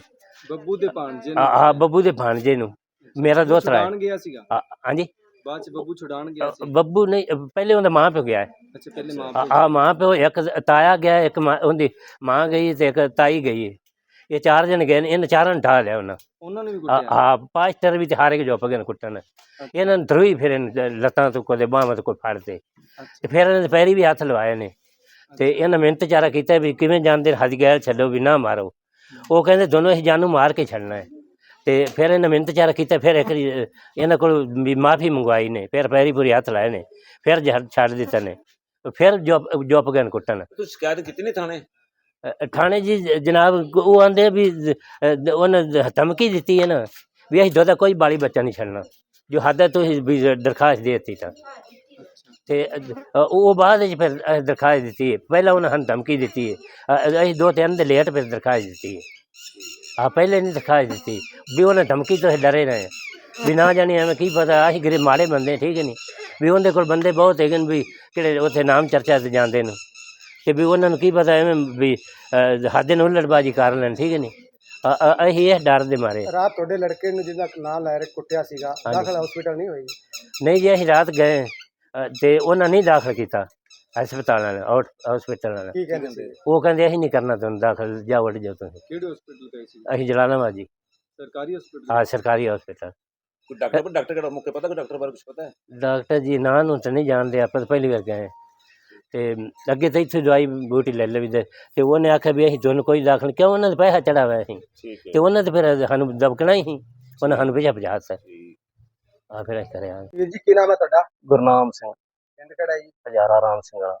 ਬੱਬੂ ਦੇ ਭਾਣਜੇ ਆ ਆ ਬੱਬੂ ਦੇ ਭਾਣਜੇ ਨੂੰ ਮੇਰਾ ਦੋਸਤ ਹੈ ਗਿਆ ਸੀਗਾ ਆ- ਹਾਂਜੀ ਬਾਅਦ ਚ ਬੱਬੂ ਛੁਡਾਣ ਗਿਆ ਅ, ਸੀ ਬੱਬੂ ਨਹੀਂ ਅ, ਪਹਿਲੇ ਉਹਦਾ ਮਾਂ ਪਿਓ ਗਿਆ ਹੈ ਅੱਛਾ ਪਹਿਲੇ ਮਾਂ ਆ ਆ ਮਾਂ ਪਿਓ ਇੱਕ ਤਾਇਆ ਗਿਆ ਇੱਕ ਮਾਂ- ਉਹਦੀ ਮਾਂ ਗਈ ਤੇ ਇੱਕ ਤਾਈ ਗਈ। ਇਹ ਚਾਰ ਜਣ ਗਏ ਨੇ ਇਹਨਾਂ ਚਾਰਾਂ ਨੂੰ ਢਾ ਲਿਆ ਉਹਨਾਂ। ਉਹਨਾਂ ਨੇ ਵੀ ਕੁੱਟਿਆ? ਆ ਪਾਸਟਰ ਵਿੱਚ ਹਾਰੇ ਕੇ ਜੋਪ ਗਏ ਨੇ ਕੁੱਟਣ। ਇਹਨਾਂ ਨੂੰ ਧਰੋਈ ਫਿਰ ਲੱਤਾਂ ਤੋਂ ਕੋਦੇ ਬਾਹਾਂ ਤੋਂ ਕੋਈ ਫੜਦੇ ਤੇ। ਫਿਰ ਇਹਨਾਂ ਦੇ ਪੈਰੀ ਵੀ ਹੱਥ ਲਵਾਏ ਨੇ। ਤੇ ਇਹਨਾਂ ਮਿਹਨਤ ਚਾਰਾ ਕੀਤਾ ਵੀ ਕਿਵੇਂ ਜਾਂਦੇ ਹੱਜ ਗੈਰ ਛੱਡੋ ਵੀ ਨਾ ਮਾਰੋ। ਉਹ ਕਹਿੰਦੇ ਦੋਨੋਂ ਅਸੀਂ ਜਾਨੂੰ ਮਾਰ ਕੇ ਛੱਡਣਾ ਹੈ। ਤੇ ਫਿਰ ਇਹਨਾਂ ਮਿਹਨਤ ਚਾਰਾ ਕੀਤਾ ਫਿਰ ਇੱਕ ਇਹਨਾਂ ਕੋਲ ਵੀ ਮਾਫੀ ਮੰਗਵਾਈ ਨੇ। ਫਿਰ ਪੈਰੀ ਪੂਰੀ ਹੱਥ ਲਾਏ ਨੇ। ਫਿਰ ਛੱਡ ਦਿੱਤਾ ਨੇ। ਫਿਰ ਜੋਪ ਜੋਪ ਗਏ ਕੁੱਟਣ। ਤੂੰ ਸ਼ਿਕਾਇਤ ਕੀਤੀ ਨਹੀਂ ਥਾਣੇ? ਥਾਣੇ ਜੀ ਜਨਾਬ ਉਹ ਆਂਦੇ ਵੀ ਉਹਨੇ ਧਮਕੀ ਦਿੱਤੀ ਹੈ ਨਾ, ਵੀ ਅਸੀਂ ਦੁੱਧ ਕੋਈ ਬਾਲੀ ਬੱਚਾ ਨਹੀਂ ਛੱਡਣਾ, ਜੋ ਹੱਦ ਹੈ ਤੁਸੀਂ ਵੀ ਦਰਖਾਸਤ ਦੇ ਦਿੱਤੀ ਤਾਂ। ਤੇ ਉਹ ਬਾਅਦ ਵਿੱਚ ਫਿਰ ਅਸੀਂ ਦਰਖਾਸਤ ਦਿੱਤੀ ਹੈ, ਪਹਿਲਾਂ ਉਹਨਾਂ ਸਾਨੂੰ ਧਮਕੀ ਦਿੱਤੀ ਹੈ ਅਸੀਂ ਦੋ ਤਿੰਨ ਦੇ ਲੇਟ ਫਿਰ ਦਰਖਾਸਤ ਦਿੱਤੀ ਹੈ। ਆ ਪਹਿਲੇ ਨਹੀਂ ਦਰਖਾਸਤ ਦਿੱਤੀ, ਵੀ ਉਹਨੇ ਧਮਕੀ ਤੋਂ ਅਸੀਂ ਡਰੇ ਰਹੇ ਵੀ ਨਾ ਜਾਣੀ ਐਵੇਂ ਕੀ ਪਤਾ ਅਸੀਂ ਗਰੀਬ ਮਾੜੇ ਬੰਦੇ, ਠੀਕ ਹੈ ਨਹੀਂ ਵੀ ਉਹਦੇ ਕੋਲ ਬੰਦੇ ਬਹੁਤ ਹੈਗੇ ਨੇ ਵੀ ਕਿਹੜੇ ਉੱਥੇ ਨਾਮ ਚਰਚਾ ਤੇ ਜਾਂਦੇ ਨੇ। ਤੇ ਵੀ ਉਹਨਾਂ ਨੂੰ ਕੀ ਪਤਾ ਐਵੇਂ ਵੀ ਹੱਦ ਨੂੰ ਉਲਟਬਾਜੀ ਕਰ ਲੈਣ ਠੀਕ ਹੈ ਨਹੀਂ ਅ- ਅ- ਅਸੀਂ ਇਹ ਡਰ ਦੇ ਮਾਰੇ। ਰਾਤ ਤੁਹਾਡੇ ਲੜਕੇ ਨੂੰ ਜਿਹਦਾ ਨਾਂ ਲੈ ਰਹੇ ਕੁੱਟਿਆ ਸੀਗਾ। ਦਾਖਲ ਹਸਪੀਟਲ ਨਹੀਂ ਹੋਈ? ਨਹੀਂ ਜੀ ਅਸੀਂ ਰਾਤ ਗਏ ਤੇ ਉਹਨਾਂ ਨਹੀਂ ਦਾਖਲ ਕੀਤਾ ਹਸਪਤਾਲ ਵਾਲੇ ਆਊਟ ਹਸਪਤਾਲ ਵਾਲੇ ਕੀ ਕਹਿੰਦੇ ਸੀ? ਉਹ ਕਹਿੰਦੇ ਅਸੀਂ ਨਹੀਂ ਕਰਨਾ ਤੁਹਾਨੂੰ ਦਾਖਲ ਜਾ ਵੜ ਜਾਓ ਤੁਸੀਂ। ਕਿਹੜੇ ਹਸਪੀਟਲ ਗਏ ਸੀ? ਅਸੀਂ ਜਲਾਲਾਬਾਦ ਜੀ। ਸਰਕਾਰੀ ਹਸਪੀਟਲ ਹਾਂ ਸਰਕਾਰੀ ਹਸਪਤਾਲ ਕੋਈ ਡਾਕਟਰ ਡਾਕਟਰ ਕਿਹੜਾ ਮੌਕੇ ਪਤਾ ਕੋਈ ਡਾਕਟਰ ਬਾਰੇ ਕੁਝ ਪਤਾ ਹੈ? ਡਾਕਟਰ ਜੀ ਨਾਂ ਨੂੰ ਤਾਂ ਨਹੀਂ ਜਾਣਦੇ ਆਪਾਂ ਤਾਂ ਪਹਿਲੀ ਵਾਰ ਗਏ ਤੇ ਅੱਗੇ ਤਾਂ ਇੱਥੇ ਦਵਾਈ ਬੂਟੀ ਲੈ ਲਈ ਦੇ ਤੇ ਉਹਨੇ ਆਖਿਆ ਵੀ ਅਸੀਂ ਤੁਹਾਨੂੰ ਕੋਈ ਦਾਖਲ ਕਿਉਂ ਉਹਨਾਂ ਦਾ ਪੈਸਾ ਚੜਾ ਹੋਇਆ ਸੀ ਠੀਕ ਤੇ ਉਹਨਾਂ ਤੇ ਫਿਰ ਸਾਨੂੰ ਦਬਕਣਾ ਹੀ ਸੀ ਉਹਨਾਂ ਸਾਨੂੰ ਭੇਜਿਆ ਪਜਾਤ ਆ ਫਿਰ ਅਸੀਂ ਕਰਿਆ। ਵੀਰ ਜੀ ਕੀ ਨਾਮ ਹੈ ਤੁਹਾਡਾ? ਗੁਰਨਾਮ ਸਿੰਘ। ਪਿੰਡ ਕਿਹੜਾ ਜੀ? ਹਜ਼ਾਰਾ ਰਾਮ ਸਿੰਘ ਵਾਲਾ।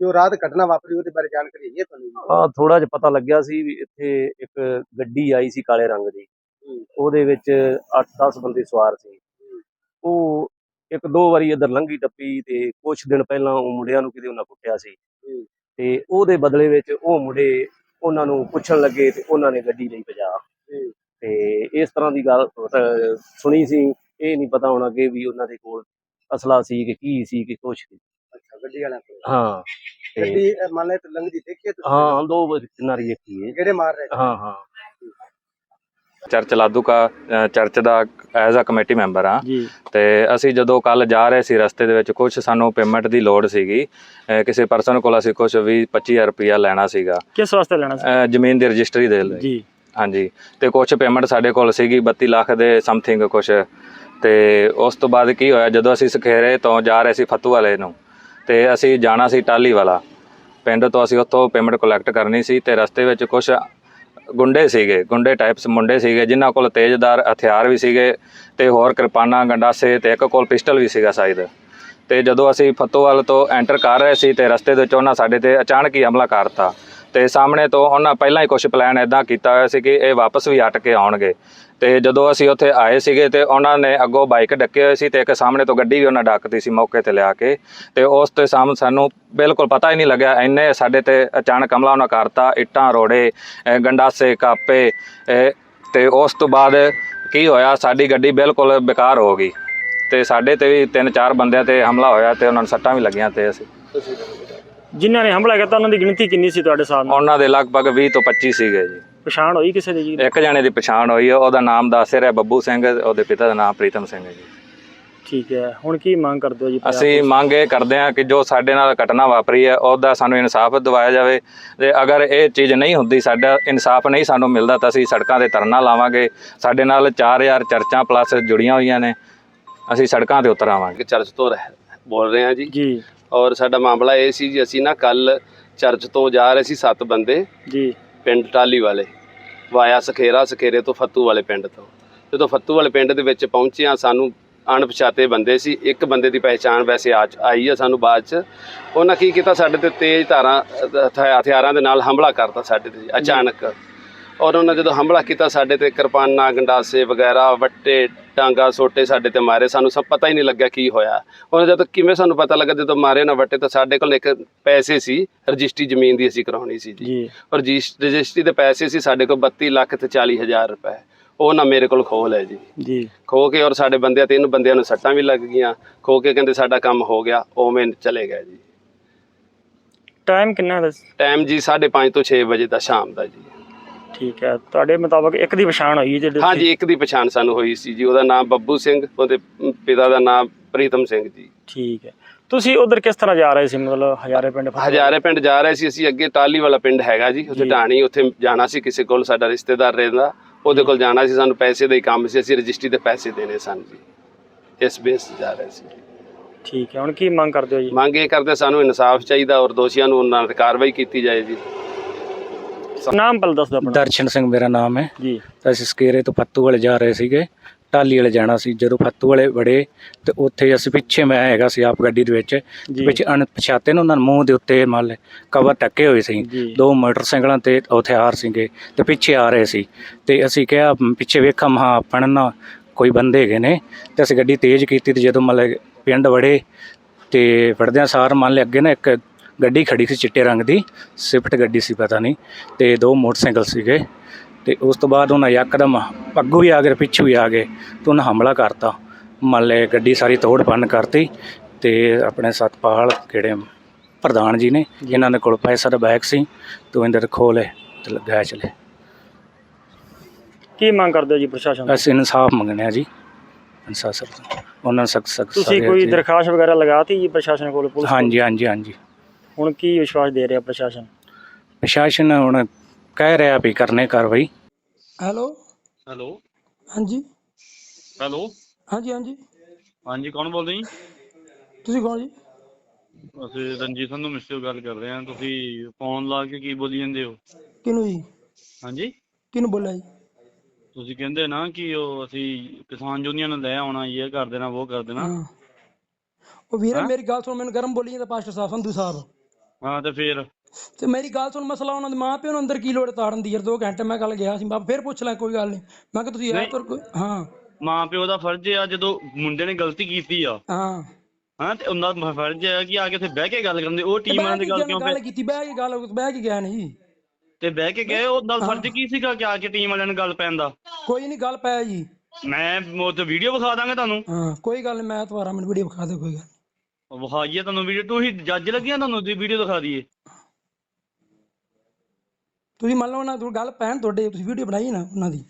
ਜੋ ਰਾਤ ਘਟਨਾ ਵਾਪਰੀ ਉਹਦੇ ਬਾਰੇ ਜਾਣਕਾਰੀ ਹੈ ਤੁਹਾਨੂੰ? ਆ ਥੋੜਾ ਜਿਹਾ ਪਤਾ ਲੱਗਿਆ ਸੀ ਵੀ ਇੱਥੇ ਇੱਕ ਗੱਡੀ ਆਈ ਸੀ ਕਾਲੇ ਰੰਗ ਦੀ। ਉਹਦੇ ਵਿੱਚ 8-10 ਬੰਦੇ ਸਵਾਰ ਸੀ। ਉਹ ਇੱਕ ਦੋ ਵਾਰੀ ਇੱਧਰ ਲੰਘੀ ਟੱਪੀ ਤੇ ਕੁਝ ਦਿਨ ਪਹਿਲਾਂ ਉਹ ਮੁੰਡਿਆਂ ਨੂੰ ਕਿਤੇ ਉਹਨਾਂ ਕੁੱਟਿਆ ਸੀ। ਤੇ ਉਹਦੇ ਬਦਲੇ ਵਿੱਚ ਉਹ ਮੁੰਡੇ ਉਹਨਾਂ ਨੂੰ ਪੁੱਛਣ ਲੱਗੇ ਤੇ ਉਹਨਾਂ ਨੇ ਗੱਡੀ ਲਈ ਭਜਾ। ਤੇ ਇਸ ਤਰ੍ਹਾਂ ਦੀ ਗੱਲ ਸੁਣੀ ਸੀ। ਇਹ ਨਹੀਂ ਪਤਾ ਹੋਣਾ ਕਿ ਵੀ ਉਹਨਾਂ ਦੇ ਕੋਲ ਅਸਲਾ ਸੀ ਕਿ ਕੀ ਸੀ ਕਿ ਕੁਛ ਸੀ। ਅੱਛਾ ਗੱਡੀ ਵਾਲਾ ਹਾਂ ਗੱਡੀ ਮੰਨ ਲੈ ਤੇ ਲੰਘਦੀ ਦੇਖੀ ਤੁਸੀਂ? ਹਾਂ ਦੋ ਵਾਰੀ ਕਿਨਾਰੀ ਦੇਖੀ ਹੈ ਕਿਹੜੇ ਮਾਰ ਰਹੇ? ਹਾਂ ਹਾਂ। ਚਰਚ ਲਾਧੂਕਾ ਅ, ਚਰਚ ਦਾ ਐਜ਼ ਅ ਕਮੇਟੀ ਮੈਂਬਰ ਆ ਤੇ ਅਸੀਂ ਜਦੋਂ ਕੱਲ ਜਾ ਰਹੇ ਸੀ ਰਸਤੇ ਦੇ ਵਿੱਚ ਕੁਝ ਸਾਨੂੰ ਪੇਮੈਂਟ ਦੀ ਲੋੜ ਸੀਗੀ। ਕਿਸੇ ਪਰਸਨ ਕੋਲ ਅਸੀਂ ਕੁਝ 20 25000 ਰੁਪਇਆ ਲੈਣਾ ਸੀਗਾ। ਕਿਸ ਵਾਸਤੇ ਲੈਣਾ ਅ, ਜ਼ਮੀਨ ਦੀ ਰਜਿਸਟਰੀ ਦੇ ਲਈ। ਜੀ। ਹਾਂਜੀ। ਤੇ ਕੁਝ ਪੇਮੈਂਟ ਸਾਡੇ ਕੋਲ ਸੀਗੀ 32 ਲੱਖ ਦੇ ਸਮਥਿੰਗ ਕੁਝ ਤੇ ਉਸ ਤੋਂ ਬਾਅਦ ਕੀ ਹੋਇਆ ਜਦੋਂ ਅਸੀਂ ਸਖੇਰੇ ਤੋਂ ਜਾ ਰਹੇ ਸੀ ਫਤੂ ਵਾਲੇ ਨੂੰ ਤੇ ਅਸੀਂ ਜਾਣਾ ਸੀ ਟਾਲੀ ਵਾਲਾ। ਪਿੰਡ ਤੋਂ ਅਸੀਂ ਉੱਥੋਂ ਪੇਮੈਂਟ ਕਲੈਕਟ ਕਰਨੀ ਸੀ ਤੇ ਰਸਤੇ ਵਿੱਚ ਕੁਝ ਗੁੰਡੇ ਸੀਗੇ, ਗੁੰਡੇ ਟਾਈਪਸ ਮੁੰਡੇ ਸੀਗੇ, ਜਿਨ੍ਹਾਂ ਕੋਲ ਤੇਜ਼ਦਾਰ ਹਥਿਆਰ ਵੀ ਸੀਗੇ ਤੇ ਹੋਰ ਕਿਰਪਾਨਾਂ ਗੰਡਾਸੇ ਤੇ ਇੱਕ ਕੋਲ ਪਿਸਟਲ ਵੀ ਸੀਗਾ ਸ਼ਾਇਦ। ਤੇ ਜਦੋਂ ਅਸੀਂ ਫਤੋਵਾਲ ਤੋਂ ਐਂਟਰ ਕਰ ਰਹੇ ਸੀ ਤੇ ਰਸਤੇ ਦੇ ਵਿੱਚ ਉਹਨਾਂ ਸਾਡੇ ਤੇ ਅਚਾਨਕ ਹੀ ਹਮਲਾ ਕਰਤਾ ਤੇ ਸਾਹਮਣੇ ਤੋਂ ਉਹਨਾਂ ਪਹਿਲਾਂ ਹੀ ਕੁਝ ਪਲਾਨ ਇਦਾਂ ਕੀਤਾ ਹੋਇਆ ਸੀ ਕਿ ਇਹ ਵਾਪਸ ਵੀ ਹਟ ਕੇ ਆਉਣਗੇ। ਤੇ ਜਦੋਂ ਅਸੀਂ ਉੱਥੇ ਆਏ ਸੀਗੇ ਤੇ ਉਹਨਾਂ ਨੇ ਅੱਗੋਂ ਬਾਈਕ ਡੱਕੇ ਹੋਏ ਸੀ ਤੇ ਇੱਕ ਸਾਹਮਣੇ ਤੋਂ ਗੱਡੀ ਵੀ ਉਹਨਾਂ ਡੱਕਤੀ ਸੀ ਮੌਕੇ ਤੇ ਲਿਆ ਕੇ ਤੇ ਉਸ ਤੇ ਸਾਹਮਣੇ ਸਾਨੂੰ ਬਿਲਕੁਲ ਪਤਾ ਹੀ ਨਹੀਂ ਲੱਗਿਆ ਇੰਨੇ ਸਾਡੇ ਤੇ ਅਚਾਨਕ ਹਮਲਾ ਉਹਨਾਂ ਕਰਤਾ ਇੱਟਾਂ ਰੋੜੇ ਗੰਡਾਸੇ ਕਾਪੇ ਤੇ ਉਸ ਤੋਂ ਬਾਅਦ ਕੀ ਹੋਇਆ ਸਾਡੀ ਗੱਡੀ ਬਿਲਕੁਲ ਬੇਕਾਰ ਹੋ ਗਈ ਤੇ ਸਾਡੇ ਤੇ ਵੀ ਤਿੰਨ ਚਾਰ ਬੰਦਿਆਂ ਤੇ ਹਮਲਾ ਹੋਇਆ ਤੇ ਉਹਨਾਂ ਨੂੰ ਸੱਟਾਂ ਵੀ ਲੱਗੀਆਂ ਤੇ ਅਸੀਂ ਜਿਨ੍ਹਾਂ ਨੇ ਹਮਲਾ ਕੀਤਾ ਉਹਨਾਂ ਦੀ ਗਿਣਤੀ ਕਿੰਨੀ ਸੀ ਤੁਹਾਡੇ ਸਾਹਮਣੇ ਉਹਨਾਂ ਦੇ ਲਗਭਗ 20 ਤੋਂ 25 ਸੀਗੇ ਜੀ। ਪਛਾਣ ਹੋਈ ਕਿਸੇ ਦੀ ਜੀ? ਇੱਕ ਜਣੇ ਦੀ ਪਛਾਣ ਹੋਈ ਹੈ ਉਹਦਾ ਨਾਮ ਦੱਸ ਰਿਹਾ ਬੱਬੂ ਸਿੰਘ ਉਹਦੇ ਪਿਤਾ ਦਾ ਨਾਮ ਪ੍ਰੀਤਮ ਸਿੰਘ ਹੈ ਜੀ। ਠੀਕ ਹੈ ਹੁਣ ਕੀ ਮੰਗ ਕਰਦੇ ਹੋ ਜੀ ਅਸੀਂ ਮੰਗ ਇਹ ਕਰਦੇ ਹਾਂ ਕਿ ਜੋ ਸਾਡੇ ਨਾਲ ਘਟਨਾ ਵਾਪਰੀ ਹੈ ਉਹਦਾ ਸਾਨੂੰ ਇਨਸਾਫ ਦਿਵਾਇਆ ਜਾਵੇ ਤੇ ਅਗਰ ਇਹ ਚੀਜ਼ ਨਹੀਂ ਹੁੰਦੀ ਸਾਡਾ ਇਨਸਾਫ ਨਹੀਂ ਸਾਨੂੰ ਮਿਲਦਾ ਤਾਂ ਅਸੀਂ ਸੜਕਾਂ ਤੇ ਧਰਨਾ ਲਾਵਾਂਗੇ। ਸਾਡੇ ਨਾਲ 4000 ਚਰਚਾਂ ਪਲੱਸ ਜੁੜੀਆਂ ਹੋਈਆਂ ਨੇ ਅਸੀਂ ਸੜਕਾਂ ਤੇ ਉਤਰ ਆਵਾਂਗੇ ਚਰਚ ਤੋਂ ਰਹਿ- ਬੋਲ ਰਹੇ ਹਾਂ ਜੀ। ਜੀ। ਔਰ ਸਾਡਾ ਮਾਮਲਾ ਇਹ ਸੀ ਜੀ ਅਸੀਂ ਨਾ ਕੱਲ ਚਰਚ ਤੋਂ ਜਾ ਰਹੇ ਸੀ ਸੱਤ ਬੰਦੇ ਜੀ। ਪਿੰਡ ਟਾਲੀ ਵਾਲੇ। ਵਾਇਆ ਸਖੇਰਾ ਸਖੇਰੇ ਤੋਂ ਫੱਤੂ ਵਾਲੇ ਪਿੰਡ ਤੋਂ। ਜਦੋਂ ਫੱਤੂ ਵਾਲੇ ਪਿੰਡ ਦੇ ਵਿੱਚ ਪਹੁੰਚੇ ਹਾਂ ਸਾਨੂੰ ਅਣਪਛਾਤੇ ਬੰਦੇ ਸੀ। ਇੱਕ ਬੰਦੇ ਦੀ ਪਹਿਚਾਣ ਵੈਸੇ ਆ ਆਈ ਆ ਸਾਨੂੰ ਬਾਅਦ ਚ। ਉਹਨਾਂ ਕੀ ਕੀਤਾ ਸਾਡੇ ਤੇ ਤੇਜ਼ ਧਾਰਾਂ ਅ, ਹਥਿਆਰਾਂ ਦੇ ਨਾਲ ਹਮਲਾ ਕਰਤਾ ਸਾਡੇ ਤੇ ਅਚਾਨਕ। ਔਰ ਉਹਨਾਂ ਜਦੋਂ ਹਮਲਾ ਕੀਤਾ ਸਾਡੇ ਤੇ ਕਿਰਪਾਨਾਂ ਗੰਡਾਸੇ ਵਗੈਰਾ ਵੱਟੇ ਟਾਂਗਾ ਸੋਟੇ ਸਾਡੇ ਤੇ ਮਾਰੇ ਸਾਨੂੰ ਸਭ ਪਤਾ ਹੀ ਨਹੀਂ ਲੱਗਿਆ ਕੀ ਹੋਇਆ। ਉਹਨਾਂ ਜਦੋਂ ਕਿਵੇਂ ਸਾਨੂੰ ਪਤਾ ਲੱਗਾ ਜਦੋਂ ਮਾਰੇ ਨਾ ਵੱਟੇ ਤਾਂ ਸਾਡੇ ਕੋਲ ਇੱਕ ਪੈਸੇ ਸੀ ਰਜਿਸਟਰੀ ਜ਼ਮੀਨ ਦੀ ਅਸੀਂ ਕਰਾਉਣੀ ਸੀ ਜੀ। ਔਰ ਰਜਿਸ- ਰਜਿਸਟਰੀ ਦੇ ਪੈਸੇ ਸੀ ਸਾਡੇ ਕੋਲ 32 ਲੱਖ ਤੇ 40 ਹਜ਼ਾਰ ਰੁਪਏ। ਉਹ ਨਾ ਮੇਰੇ ਕੋਲ ਖੋਹ ਲਏ ਜੀ। ਜੀ। ਖੋ ਕੇ ਔਰ ਸਾਡੇ ਬੰਦਿਆਂ ਤਿੰਨ ਬੰਦਿਆਂ ਨੂੰ ਸੱਟਾਂ ਵੀ ਲੱਗ ਗਈਆਂ। ਖੋ ਕੇ ਕਹਿੰਦੇ ਸਾਡਾ ਕੰਮ ਹੋ ਗਿਆ ਉਵੇਂ ਚਲੇ ਗਏ ਜੀ। ਟਾਈਮ ਕਿੰਨਾ ਦਾ ਟਾਈਮ ਜੀ 5:30 ਤੋਂ 6 ਵਜੇ ਦਾ ਸ਼ਾਮ ਦਾ ਜੀ। ਠੀਕ ਹੈ। ਤੁਹਾਡੇ ਮੁਤਾਬਕ ਇੱਕ ਦੀ ਪਛਾਣ ਹੋਈ ਜਿਹੜੇ ਹਾਂਜੀ ਇੱਕ ਦੀ ਪਛਾਣ ਸਾਨੂੰ ਹੋਈ ਸੀ ਜੀ। ਉਹਦਾ ਨਾਮ ਬੱਬੂ ਸਿੰਘ ਉਹਦੇ ਪਿਤਾ ਦਾ ਨਾਮ ਪ੍ਰੀਤਮ ਸਿੰਘ ਜੀ। ਠੀਕ ਹੈ। ਤੁਸੀਂ ਉਧਰ ਕਿਸ ਤਰ੍ਹਾਂ ਜਾ ਰਹੇ ਸੀ? ਮਤਲਬ ਹਜ਼ਾਰੇ ਪਿੰਡ? ਹਜ਼ਾਰੇ ਪਿੰਡ ਜਾ ਰਹੇ ਸੀ ਅਸੀਂ। ਅੱਗੇ ਟਾਲੀ ਵਾਲਾ ਪਿੰਡ ਹੈਗਾ ਜੀ। ਉੱਥੇ। ਢਾਣੀ ਉੱਥੇ ਜਾਣਾ ਸੀ ਕਿਸੇ ਕੋਲ ਸਾਡਾ ਰਿਸ਼ਤੇਦਾਰ ਰਹਿੰਦਾ। ਉਹਦੇ ਕੋਲ ਜਾਣਾ ਸੀ। ਸਾਨੂੰ ਪੈਸੇ ਦਾ ਹੀ ਕੰਮ ਸੀ। ਅਸੀਂ ਰਜਿਸਟਰੀ ਦੇ ਪੈਸੇ ਦੇਣੇ ਸਨ ਜੀ। ਇਸ ਬੇਸ ਜਾ ਰਹੇ ਸੀ। ਠੀਕ ਹੈ। ਹੁਣ ਕੀ ਮੰਗ ਕਰਦੇ ਹੋ ਜੀ? ਮੰਗ ਇਹ ਕਰਦੇ ਸਾਨੂੰ ਇਨਸਾਫ ਚਾਹੀਦਾ ਔਰ ਦੋਸ਼ੀਆਂ ਨੂੰ ਉਹਨਾਂ ਤੇ ਕਾਰਵਾਈ ਕੀਤੀ ਜਾਏ ਜੀ। ਨਾਮ ਪਹਿਲਾਂ ਦੱਸ ਦਿਓ ਆਪਣਾ। ਦਰਸ਼ਨ ਸਿੰਘ ਮੇਰਾ ਨਾਮ ਹੈ। ਜੀ। ਤਾਂ ਅਸੀਂ ਸਕੇਰੇ ਤੋਂ ਫੱਤੂ ਵਾਲੇ ਜਾ ਰਹੇ ਸੀਗੇ। ਟਾਲੀ ਵਾਲੇ ਜਾਣਾ ਸੀ। ਜਦੋਂ ਫੱਤੂ ਵਾਲੇ ਵੜੇ ਤੇ ਉੱਥੇ ਅਸੀਂ ਪਿੱਛੇ ਮੈਂ ਹੈਗਾ ਸੀ ਆਪ ਗੱਡੀ ਦੇ ਵਿੱਚ। ਵਿੱਚ ਅਣਪਛਾਤੇ ਨੂੰ ਉਹਨਾਂ ਮੂੰਹ ਦੇ ਉੱਤੇ ਮੰਨ ਲੈ ਕਵਰ ਟੱਕੇ ਹੋਏ ਸੀ। ਦੋ ਮੋਟਰਸਾਈਕਲਾਂ ਤੇ ਹਥਿਆਰ ਸੀਗੇ ਤੇ ਪਿੱਛੇ ਆ ਰਹੇ ਸੀ। ਤੇ ਅਸੀਂ ਕਿਹਾ ਪਿੱਛੇ ਵੇਖਾਂ ਮਹਾ ਆਪਣ ਨਾ ਕੋਈ ਬੰਦੇ ਹੈਗੇ ਨੇ। ਤੇ ਅਸੀਂ ਗੱਡੀ ਤੇਜ਼ ਕੀਤੀ ਤੇ ਜਦੋਂ ਮੰਨ ਲੈ ਪਿੰਡ ਵੜੇ ਤੇ ਵੜਦਿਆਂ ਸਾਰ ਮੰਨ ਲੈ ਅੱਗੇ ਨਾ ਇੱਕ ਗੱਡੀ ਖੜੀ ਸੀ ਚਿੱਟੇ ਰੰਗ ਦੀ ਸਵਿਫਟ ਗੱਡੀ ਸੀ ਪਤਾ ਨਹੀਂ ਤੇ ਦੋ ਮੋਟਰਸਾਈਕਲ ਸੀਗੇ ਤੇ ਉਸ ਤੋਂ ਬਾਅਦ ਉਹਨਾਂ ਯਕਦਮ ਅੱਗੋਂ ਵੀ ਆ ਗਏ ਪਿੱਛੇ ਵੀ ਆ ਗਏ ਤੇ ਉਹਨਾਂ ਹਮਲਾ ਕਰਤਾ ਮੰਨ ਲੈ ਗੱਡੀ ਸਾਰੀ ਤੋੜ ਭੰਨ ਕਰਤੀ ਤੇ ਆਪਣੇ ਸਤਪਾਲ ਕਿਹੜੇ ਪ੍ਰਧਾਨ ਜੀ ਨੇ ਇਹਨਾਂ ਦੇ ਕੋਲ ਪੈਸਾ ਦਾ ਬੈਗ ਸੀ ਤੇ ਉਹ ਅੰਦਰ ਖੋਲੇ ਤੇ ਲਗਾਇਆ ਚਲੇ ਕੀ ਮੰਗ ਕਰਦੇ ਹੋ ਜੀ ਪ੍ਰਸ਼ਾਸਨ ਤੋਂ? ਅਸੀਂ ਇਨਸਾਫ ਮੰਗਣੇ ਆ ਜੀ ਇਨਸਾਫ ਸਰ। ਉਹਨਾਂ ਸਖਤ ਸਖਤ ਤੁਸੀਂ ਕੋਈ ਦਰਖਾਸਤ ਵਗੈਰਾ ਲਗਾਤੀ ਜੀ ਪ੍ਰਸ਼ਾਸਨ ਕੋਲ ਪੁਲਿਸ ਕੋਲ? ਹਾਂਜੀ ਹਾਂਜੀ ਹਾਂਜੀ ਹੁਣ ਕੀ ਵਿਸ਼ਵਾਸ ਦੇ ਰਿਹਾ ਪ੍ਰਸ਼ਾਸਨ? ਪ੍ਰਸ਼ਾਸਨ ਹੁਣ ਕਹਿ ਰਿਹਾ ਵੀ ਕਰਨੇ ਕਾਰਵਾਈ। ਹੈਲੋ? ਹੈਲੋ? ਹਾਂਜੀ। ਹੈਲੋ? ਹਾਂਜੀ ਹਾਂਜੀ। ਹਾਂਜੀ ਕੌਣ ਬੋਲਦੇ ਜੀ? ਤੁਸੀਂ ਕੌਣ ਜੀ? ਅਸੀਂ ਰਣਜੀਤ ਸੰਧੂ ਮਿਸਟਰ ਗੱਲ ਕਰ ਰਹੇ ਹਾਂ। ਤੁਸੀਂ ਫੋਨ ਲਾ ਕੇ ਕੀ ਬੋਲੀ ਜਾਂਦੇ ਹੋ? ਕਿਹਨੂੰ ਜੀ? ਹਾਂਜੀ। ਕਿਹਨੂੰ ਬੋਲਿਆ ਜੀ? ਤੁਸੀਂ ਕਹਿੰਦੇ ਨਾ ਕਿ ਉਹ ਅਸੀਂ ਕਿਸਾਨ ਯੂਨੀਅਨ ਨੂੰ ਲੈ ਆਉਣਾ ਇਹ ਕਰ ਦੇਣਾ ਉਹ ਕਰ ਦੇਣਾ। ਹਾਂ। ਉਹ ਵੀਰੇ ਹੈਂ? ਮੇਰੀ ਗੱਲ ਸੁਣ ਮੈਨੂੰ ਗਰਮ ਬੋਲੀ ਜਾਂਦਾ ਪਾਸਟਰ ਸਾਹਿਬ ਸੰਧੂ ਸਾਹਿਬ। ਹਾਂ ਤੇ ਫੇਰ? ਤੇ ਮੇਰੀ ਗੱਲ ਸੁਣ ਮਸਲਾ ਉਹਨਾਂ ਦੇ ਮਾਂ ਪਿਓ ਨੂੰ ਅੰਦਰ ਕੀ ਲੋੜ ਤਾੜਨ ਦੀ ਯਾਰ 2 ਘੰਟੇ ਮੈਂ ਕੱਲ ਗਿਆ ਸੀ ਮੈਂ ਫੇਰ ਪੁੱਛ ਲੈ ਕੋਈ ਗੱਲ ਨਹੀਂ। ਮੈਂ ਕਿ ਤੁਸੀਂ ਨਹੀਂ। ਐ ਤੁਰ ਕੋਈ ਹਾਂ। ਮਾਂ ਪਿਓ ਦਾ ਫਰਜ਼ ਆ ਜਦੋਂ ਮੁੰਡੇ ਨੇ ਗਲਤੀ ਕੀਤੀ ਆ। ਹਾਂ। ਹਾਂ ਤੇ ਉਹਨਾਂ ਦਾ ਫਰਜ਼ ਹੈ ਕਿ ਆ ਕੇ ਉੱਥੇ ਬਹਿ ਕੇ ਗੱਲ ਕਰਨ ਦੇ ਉਹ ਤੇ ਟੀਮਾਂ ਬਹਿ ਦੀ ਕੇ ਗੱਲ ਕਿਉਂ ਗੱਲ ਪੈ ਕੀਤੀ ਬਹਿ ਕੇ ਗੱਲ ਬਹਿ ਕੇ ਗਿਆ ਨਹੀਂ। ਤੇ ਬਹਿ ਕੇ ਗਏ ਉਹ ਨਾਲ। ਫਰਜ਼ ਕੀ ਸੀਗਾ ਕਿ ਆ ਕੇ ਟੀਮ ਵਾਲਿਆਂ ਨੂੰ ਗੱਲ ਪੈਣ ਦਾ? ਕੋਈ ਨਹੀਂ ਗੱਲ ਪੈ ਜੀ ਮੈਂ ਉਹ ਤੇ ਵੀਡੀਓ ਵਿਖਾ ਦਾਂਗਾ ਤੁਹਾਨੂੰ। ਹਾਂ ਕੋਈ ਗੱਲ ਨਹੀਂ ਮੈਂ ਤੁਹਾਰਾ ਮੈਨੂੰ ਵੀਡੀਓ ਵਿਖਾ ਦੇ ਕੋਈ ਗੱਲ ਵਿਖਾਈਏ ਤੁਹਾਨੂੰ ਵੀਡੀਓ ਤੁਸੀਂ ਜੱਜ ਲੱਗੀਆਂ ਤੁਹਾਨੂੰ ਦੀ ਵੀਡੀਓ ਦਿਖਾ ਦਈਏ। ਤੁਸੀਂ ਮੰਨ ਲਓ ਨਾ ਤੂੰ ਗੱਲ ਪੈਣ ਤੁਹਾਡੇ ਤੁਸੀਂ ਵੀਡੀਓ ਬਣਾਈ ਨਾ ਉਹਨਾਂ ਦੀ।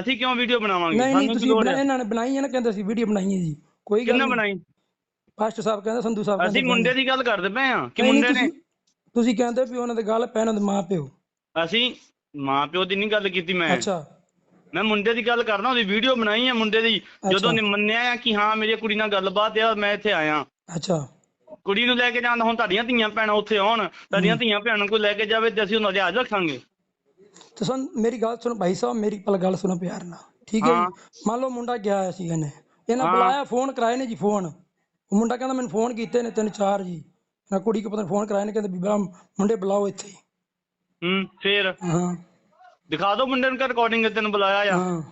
ਅਸੀਂ ਕਿਉਂ ਵੀਡੀਓ ਬਣਾਵਾਂਗੇ? ਨਹੀਂ ਨਹੀਂ ਤੁਸੀਂ ਲੋੜ ਬਣਾ- ਹੈ ਇਹਨਾਂ ਨੇ ਬਣਾਈ ਹੈ ਨਾ ਕਹਿੰਦੇ ਅਸੀਂ ਵੀਡੀਓ ਬਣਾਈ ਹੈ ਜੀ। ਕੋਈ ਗੱਲ ਕਿੰਨਾ ਬਣਾਈ? ਪਾਸਟਰ ਸਾਹਿਬ ਕਹਿੰਦੇ ਸੰਧੂ ਸਾਹਿਬ ਅਸੀਂ ਮੁੰਡੇ ਦੀ ਗੱਲ ਕਰਦੇ ਪਏ ਆ ਕਿ ਮੁੰਡੇ ਨੇ? ਤੁਸੀਂ- ਕਹਿੰਦੇ ਵੀ ਉਹਨਾਂ ਦੇ ਗੱਲ ਪੈਣ ਉਹਨਾਂ ਦੇ ਮਾਂ ਪਿਓ। ਅਸੀਂ ਮਾਂ ਪਿਓ ਦੀ ਨਹੀਂ ਗੱਲ ਕੀਤੀ ਮੈਂ। ਅੱਛਾ। ਮੈਂ ਮੁੰਡੇ ਦੀ ਗੱਲ ਕਰਦਾ ਉਹਦੀ ਵੀਡੀਓ ਬਣਾਈ ਹੈ ਮੁੰਡੇ ਦੀ। ਜਦੋਂ ਨੇ ਮੰਨਿਆ ਕਿ ਹਾਂ ਮੇਰੀ ਕੁੜੀ ਨਾਲ ਗੱਲਬਾਤ ਆ ਮੈਂ ਇੱਥੇ ਆਇਆ। ਅੱਛਾ। ਕੁੜੀ ਨੂੰ ਲੈ ਕੇ ਜਾਂਦਾ ਹੁਣ ਤੁਹਾਡੀਆਂ ਧੀਆਂ ਭੈਣਾਂ ਉੱਥੇ ਆਉਣ ਤੁਹਾਡੀਆਂ ਧੀਆਂ ਭੈਣਾਂ ਨੂੰ ਕੋਈ ਲੈ ਕੇ ਜਾਵੇ ਤੇ ਅਸੀਂ ਉਹਨਾਂ ਦੇ ਹਾਜ਼ਰ ਰੱਖਾਂਗੇ। ਤੇ ਸੁਣ ਮੇਰੀ ਗੱਲ ਸੁਣ ਭਾਈ ਸਾਹਿਬ ਮੇਰੀ ਪਲ ਗੱਲ ਸੁਣੋ ਪਿਆਰ ਨਾਲ। ਠੀਕ ਹੈ। ਜੀ? ਮੰਨ ਲਓ ਮੁੰਡਾ ਗਿਆ ਹੋਇਆ ਸੀ ਇਹਨੇ। ਇਹਨਾਂ। ਬੁਲਾਇਆ ਫੋਨ ਕਰਾਏ ਨੇ ਜੀ ਫੋਨ। ਉਹ ਮੁੰਡਾ ਕਹਿੰਦਾ ਮੈਨੂੰ ਫੋਨ ਕੀਤੇ ਨੇ ਤਿੰਨ ਚਾਰ ਜੀ। ਨਾ ਕੁੜੀ ਕੋ ਪਤਾ ਫੋਨ ਕਰਾਏ ਨੇ ਕਹਿੰਦੇ ਬੁਲਾ ਮੁੰਡੇ ਬੁਲਾਓ ਇੱਥੇ। ਹੂੰ ਫੇਰ। ਹਾਂ। ਦਿਖਾ ਦਿਓ ਮੁੰਡੇ ਨੂੰ ਰਿਕਾਰਡਿੰਗ ਤੈਨੂੰ ਬੁਲਾਇਆ ਆ। ਹਾਂ।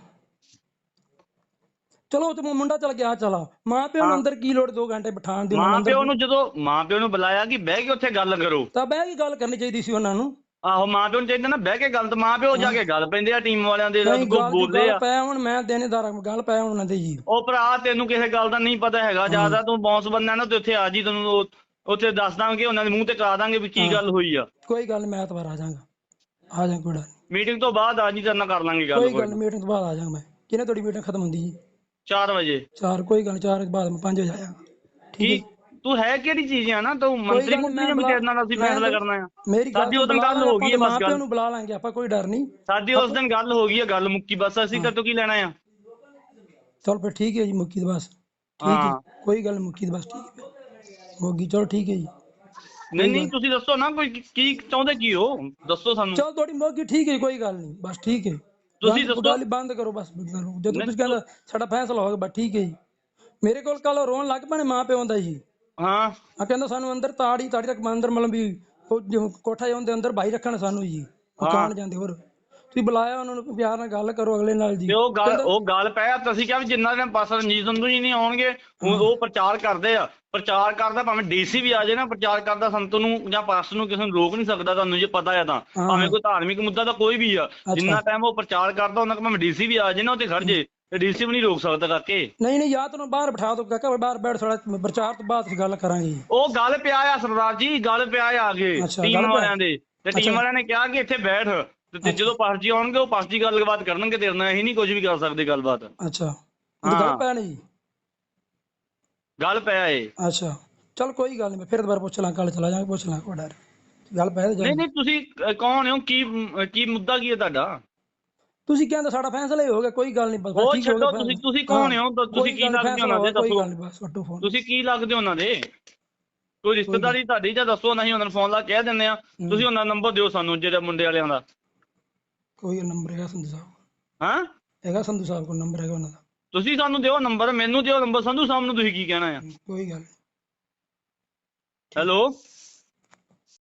ਚਲੋ ਤੇ ਮੁੰਡਾ ਚਲ ਗਿਆ ਚਲਾ ਮਾਂ ਪਿਓ ਨੂੰ। ਅੰਦਰ ਕੀ ਲੋੜ 2 ਘੰਟੇ ਬਿਠਾਉਣ ਦੀ ਮਾਂ ਪਿਓ ਨੂੰ ਜਦੋਂ ਮਾਂ ਪਿਓ ਨੂੰ ਬੁਲਾਇਆ ਕਿ ਬਹਿ ਕੇ ਉੱਥੇ ਗੱਲ ਕਰੋ। ਤਾਂ ਬਹਿ ਕੇ ਗੱਲ ਕਰਨੀ ਚਾਹੀਦੀ ਸੀ ਉਹਨਾਂ ਨੂੰ। ਆਹੋ ਮਾਂ ਪਿਓ ਨੂੰ ਚਾਹੀਦਾ ਨਾ ਬਹਿ ਕੇ ਗੱਲ ਤੇ ਮਾਂ ਪਿਓ ਜਾ ਕੇ ਗੱਲ ਪੈਂਦੇ ਆ ਟੀਮ ਵਾਲਿਆਂ ਦੇ ਗੱਲ ਦੀ ਬੋਲਦੇ ਗੱਲ ਆ। ਪੈ ਹੁਣ ਮੈਂ ਦੇਣੇਦਾਰ ਗੱਲ ਪੈ ਹੁਣ ਉਹਨਾਂ ਦੇ ਜੀ। ਉਹ ਭਰਾ ਤੈਨੂੰ ਕਿਸੇ ਗੱਲ ਦਾ ਨਹੀਂ ਪਤਾ ਹੈਗਾ ਜ਼ਿਆਦਾ ਤੂੰ ਬੌਸ ਬੰਦਾ ਨਾ ਤੇ ਉੱਥੇ ਆ ਜੀ ਤੈਨੂੰ ਉਹ- ਉੱਥੇ ਦੱਸ ਦਾਂਗੇ ਉਹਨਾਂ ਦੇ ਮੂੰਹ ਤੇ ਕਰਾ ਦਾਂਗੇ ਵੀ ਕੀ। ਗੱਲ ਹੋਈ ਆ। ਕੋਈ ਗੱਲ ਮੈਂ ਐਤਵਾਰ ਆ ਜਾਵਾਂਗਾ। ਆ ਜਾ ਨੀ। ਮੀਟਿੰਗ ਤੋਂ ਬਾਅਦ ਆ ਜੀ ਤੇਰੇ ਨਾਲ ਕਰ ਲਾਂਗੇ ਗੱਲ ਕੋਈ ਗੱਲ ਮੀਟਿੰਗ ਤੋਂ ਬਾਅਦ ਆ ਜਾਵਾਂਗਾ ਮੈਂ। ਕਿਹਨੇ ਤੁਹਾਡੀ ਮੀਟਿੰਗ ਖਤਮ ਹੁੰਦੀ ਜੀ? 4 ਵਜੇ? ਚਾਰ ਕੋਈ ਗੱਲ ਨੀ, ਚਾਰ ਦੇ ਬਾਅਦ ਮੈਂ 5 ਵਜੇ ਆ ਜਾਵਾਂਗਾ। ਠੀਕ ਹੈ ਕੀ? ਤੂੰ ਹੈ ਕਿਹੜੀ ਚੀਜ਼ ਆ ਨਾ? ਤੂੰ ਮੰਤਰੀ ਮੰਤਰੀ ਨੇ ਬੁਲਾ- ਤੇਰੇ ਨਾਲ ਅਸੀਂ ਫੈਸਲਾ ਕਰਨਾ ਆ। ਮੇਰੀ ਸਾਡੀ ਉਦੋਂ ਬੁਲਾ ਗੱਲ ਹੋ ਗਈ ਹੈ ਬਸ ਗੱਲ। ਨੂੰ ਬੁਲਾ ਲਾਂਗੇ ਆਪਾਂ ਕੋਈ ਡਰ ਨਹੀਂ। ਸਾਡੀ ਉਸ ਦਿਨ ਗੱਲ ਹੋ ਗਈ ਹੈ ਗੱਲ ਮੁੱਕੀ ਬਸ ਅਸੀਂ ਤਾਂ ਤੂੰ ਕੀ ਲੈਣਾ ਆ? ਚਲ ਫਿਰ ਠੀਕ ਹੈ ਜੀ ਮੁੱਕੀ ਦੇ ਬਸ। ਠੀਕ ਹੈ। ਕੋਈ ਗੱਲ ਮੁੱਕੀ ਦੇ ਬਸ ਠੀਕ ਹੈ। ਮੋਗੀ ਚਲੋ ਠੀਕ ਹੈ ਜੀ। ਨਹੀਂ ਨਹੀਂ ਤੁਸੀਂ ਦੱਸੋ ਨਾ ਕੋਈ ਕੀ- ਕੀ ਚਾਹੁੰਦੇ ਕੀ ਹੋ? ਦੱਸੋ ਸਾਨੂੰ। ਚਲ ਤੁਹਾਡੀ ਮੋਗੀ ਠੀਕ ਹੈ ਕੋਈ ਗੱਲ ਨਹੀਂ ਬਸ ਠੀਕ ਹੈ। ਤੁਸੀਂ ਦੱਸੋ। ਗੱਲ ਬੰਦ ਕਰੋ ਬਸ ਕਰੋ। ਜਦੋਂ ਤੁਸੀਂ ਕਹਿੰਦਾ ਸਾਡਾ ਫੈਸਲਾ ਹੋ ਗਿਆ ਬਸ ਠੀਕ ਹੈ ਜੀ ਮੇਰੇ ਕੋਲ ਕੱਲ ਰੋਣ ਲੱਗ ਪਣੇ ਮਾਂ ਪਿਓ ਦਾ ਜੀ ਹਾਂ ਆ ਕਹਿੰਦਾ ਸਾਨੂੰ ਅੰਦਰ ਤਾੜੀ ਤਾੜੀ ਤੱਕ ਅੰਦਰ ਮਤਲਬ ਵੀ ਉਹ ਕੋਠਾ ਉਹਦੇ ਅੰਦਰ ਭਾਈ ਰੱਖਣ ਸਾਨੂੰ ਜੀ ਉਹ ਹਾਂ। ਕਾਣ ਜਾਂਦੇ ਹੋਰ ਤੁਸੀਂ ਬੁਲਾਇਆ ਉਹਨਾਂ ਨੂੰ ਪਿਆਰ ਨਾਲ ਗੱਲ ਕਰੋ ਅਗਲੇ ਨਾਲ ਜੀ। ਤੇ ਉਹ ਗੱਲ ਉਹ ਗੱਲ ਪਿਆ ਤਾਂ ਅਸੀਂ ਕਿਹਾ ਵੀ ਜਿੰਨਾ ਦਿਨ ਪਾਸਾ ਰਣਜੀਤ ਸੰਧੂ ਜੀ ਨਹੀਂ ਆਉਣਗੇ ਉਹ ਪ੍ਰਚਾਰ ਕਰਦੇ ਆ। ਪ੍ਰਚਾਰ ਕਰਦਾ ਭਾਵੇਂ ਡੀਸੀ ਵੀ ਆ ਜਾਏ ਨਾ ਪ੍ਰਚਾਰ ਕਰਦਾ ਸੰਤ ਨੂੰ ਜਾਂ ਪਾਸਟਰ ਨੂੰ ਕਿਸੇ ਨੂੰ ਰੋਕ ਨਹੀਂ ਸਕਦਾ ਤੁਹਾਨੂੰ ਜੇ ਪਤਾ ਹੈ ਤਾਂ। ਭਾਵੇਂ ਕੋਈ ਧਾਰਮਿਕ ਮੁੱਦਾ ਤਾਂ ਕੋਈ ਵੀ ਆ। ਜਿੰਨਾ ਟਾਈਮ ਉਹ ਪ੍ਰਚਾਰ ਕਰਦਾ ਉਹਨਾਂ ਕੋਲ ਭਾਵੇਂ ਡੀਸੀ ਵੀ ਆ ਜਾਏ ਨਾ ਉੱਥੇ ਖੜ ਜੇ। ਤੇ ਡੀਸੀ ਵੀ ਨਹੀਂ ਰੋਕ ਸਕਦਾ ਕਰਕੇ ਨਹੀਂ ਨਹੀਂ ਜਾਂ ਤੁਹਾਨੂੰ ਬਾਹਰ ਬਿਠਾ ਦਿਓ ਕਾਕਾ ਬਾਹਰ ਬੈਠ ਥੋੜਾ ਪ੍ਰਚਾਰ ਤੋਂ ਬਾਅਦ ਅਸੀਂ ਗੱਲ ਕਰਾਂਗੇ। ਉਹ ਗੱਲ ਪਿਆ ਆ ਸਰਦਾਰ ਜੀ ਗੱਲ ਪਿਆ ਆ ਅੱਛਾ, ਟੀਮ। ਵਾਲਿਆਂ ਦੇ। ਤੇ। ਟੀਮ ਵਾਲਿਆਂ ਨੇ ਕਿਹਾ ਕਿ ਇੱਥੇ ਬੈਠ। ਤੇ ਤੇ ਜਦੋਂ ਪਾਸਟਰ ਜੀ ਆਉਣਗੇ ਉਹ ਪਾਸਟਰ ਜੀ ਗੱਲਬਾਤ ਕਰਨਗੇ ਤੇਰੇ ਨਾਲ ਅਸੀਂ ਨਹੀਂ ਕੁਝ ਵੀ ਕਰ ਸਕਦੇ ਗੱਲਬਾਤ। ਅੱਛਾ। ਗੱਲ ਪਿਆ ਏ ਅੱਛਾ। ਚਲ ਕੋਈ ਗੱਲ ਨਹੀਂ ਫਿਰ ਦੁਬਾਰਾ ਪੁੱਛ ਲਾਂ ਕੱਲ ਚਲਾ ਜਾਵਾਂਗੇ ਪੁੱਛ ਲਾਂ ਗੱਲ ਪੈ ਨਹੀਂ ਨਹੀਂ ਤੁਸੀਂ ਅ, ਕੌਣ ਹੋ? ਕੀ ਮ- ਕੀ ਮੁੱਦਾ ਕੀ ਹੈ ਤੁਹਾਡਾ? ਤੁਸੀਂ ਕਹਿੰਦੇ ਸਾਡਾ ਫੈਸਲਾ ਹੀ ਹੋ ਗਿਆ ਕੋਈ ਗੱਲ ਨਹੀਂ ਬਸ ਉਹ ਠੀਕ ਹੋ ਗਿਆ ਛੱਡੋ ਫੈਸਲਾ। ਤੁਸੀਂ ਤੁਸੀਂ ਕੌਣ ਹੋ? ਤਾਂ ਤੁਸੀਂ ਕੋਈ ਕੀ ਗੱਲ ਨੀ, ਲੱਗਦੇ ਉਹਨਾਂ ਦੇ? ਦੱਸੋ। ਨਹੀਂ ਤੁਸੀਂ ਕੀ ਲੱਗਦੇ ਹੋ ਉਹਨਾਂ ਦੇ? ਕੋਈ ਰਿਸ਼ਤੇਦਾਰੀ ਤੁਹਾਡੀ ਜਾਂ ਦੱਸੋ ਨਹੀਂ ਉਹਨਾਂ ਨੂੰ ਫੋਨ ਲਾ ਕੇ ਕਹਿ ਦਿੰਦੇ ਆ ਤੁਸੀਂ ਉਹਨਾਂ ਦਾ ਨੰਬਰ ਦਿਓ ਸਾਨੂੰ ਜਿਹੜੇ ਮੁੰਡੇ ਵਾਲਿਆਂ ਦਾ। ਕੋਈ ਨੰਬਰ ਹੈਗਾ ਸੰਧੂ ਸਾਹਿਬ ਹਾਂ? ਹੈਗਾ ਸੰਧੂ ਸਾਹਿਬ ਕੋਲ ਨੰਬਰ ਹੈਗਾ ਉਹਨਾਂ ਦਾ। ਤੁਸੀਂ ਸਾਨੂੰ ਦਿਓ ਨੰਬਰ ਮੈਨੂੰ ਦਿਓ ਨੰਬਰ ਸੰਧੂ ਸਾਹਿਬ ਨੂੰ ਤੁਸੀਂ ਕੀ ਕਹਿਣਾ ਆ? ਕੋਈ ਗੱਲ ਨੀ। ਹੈਲੋ?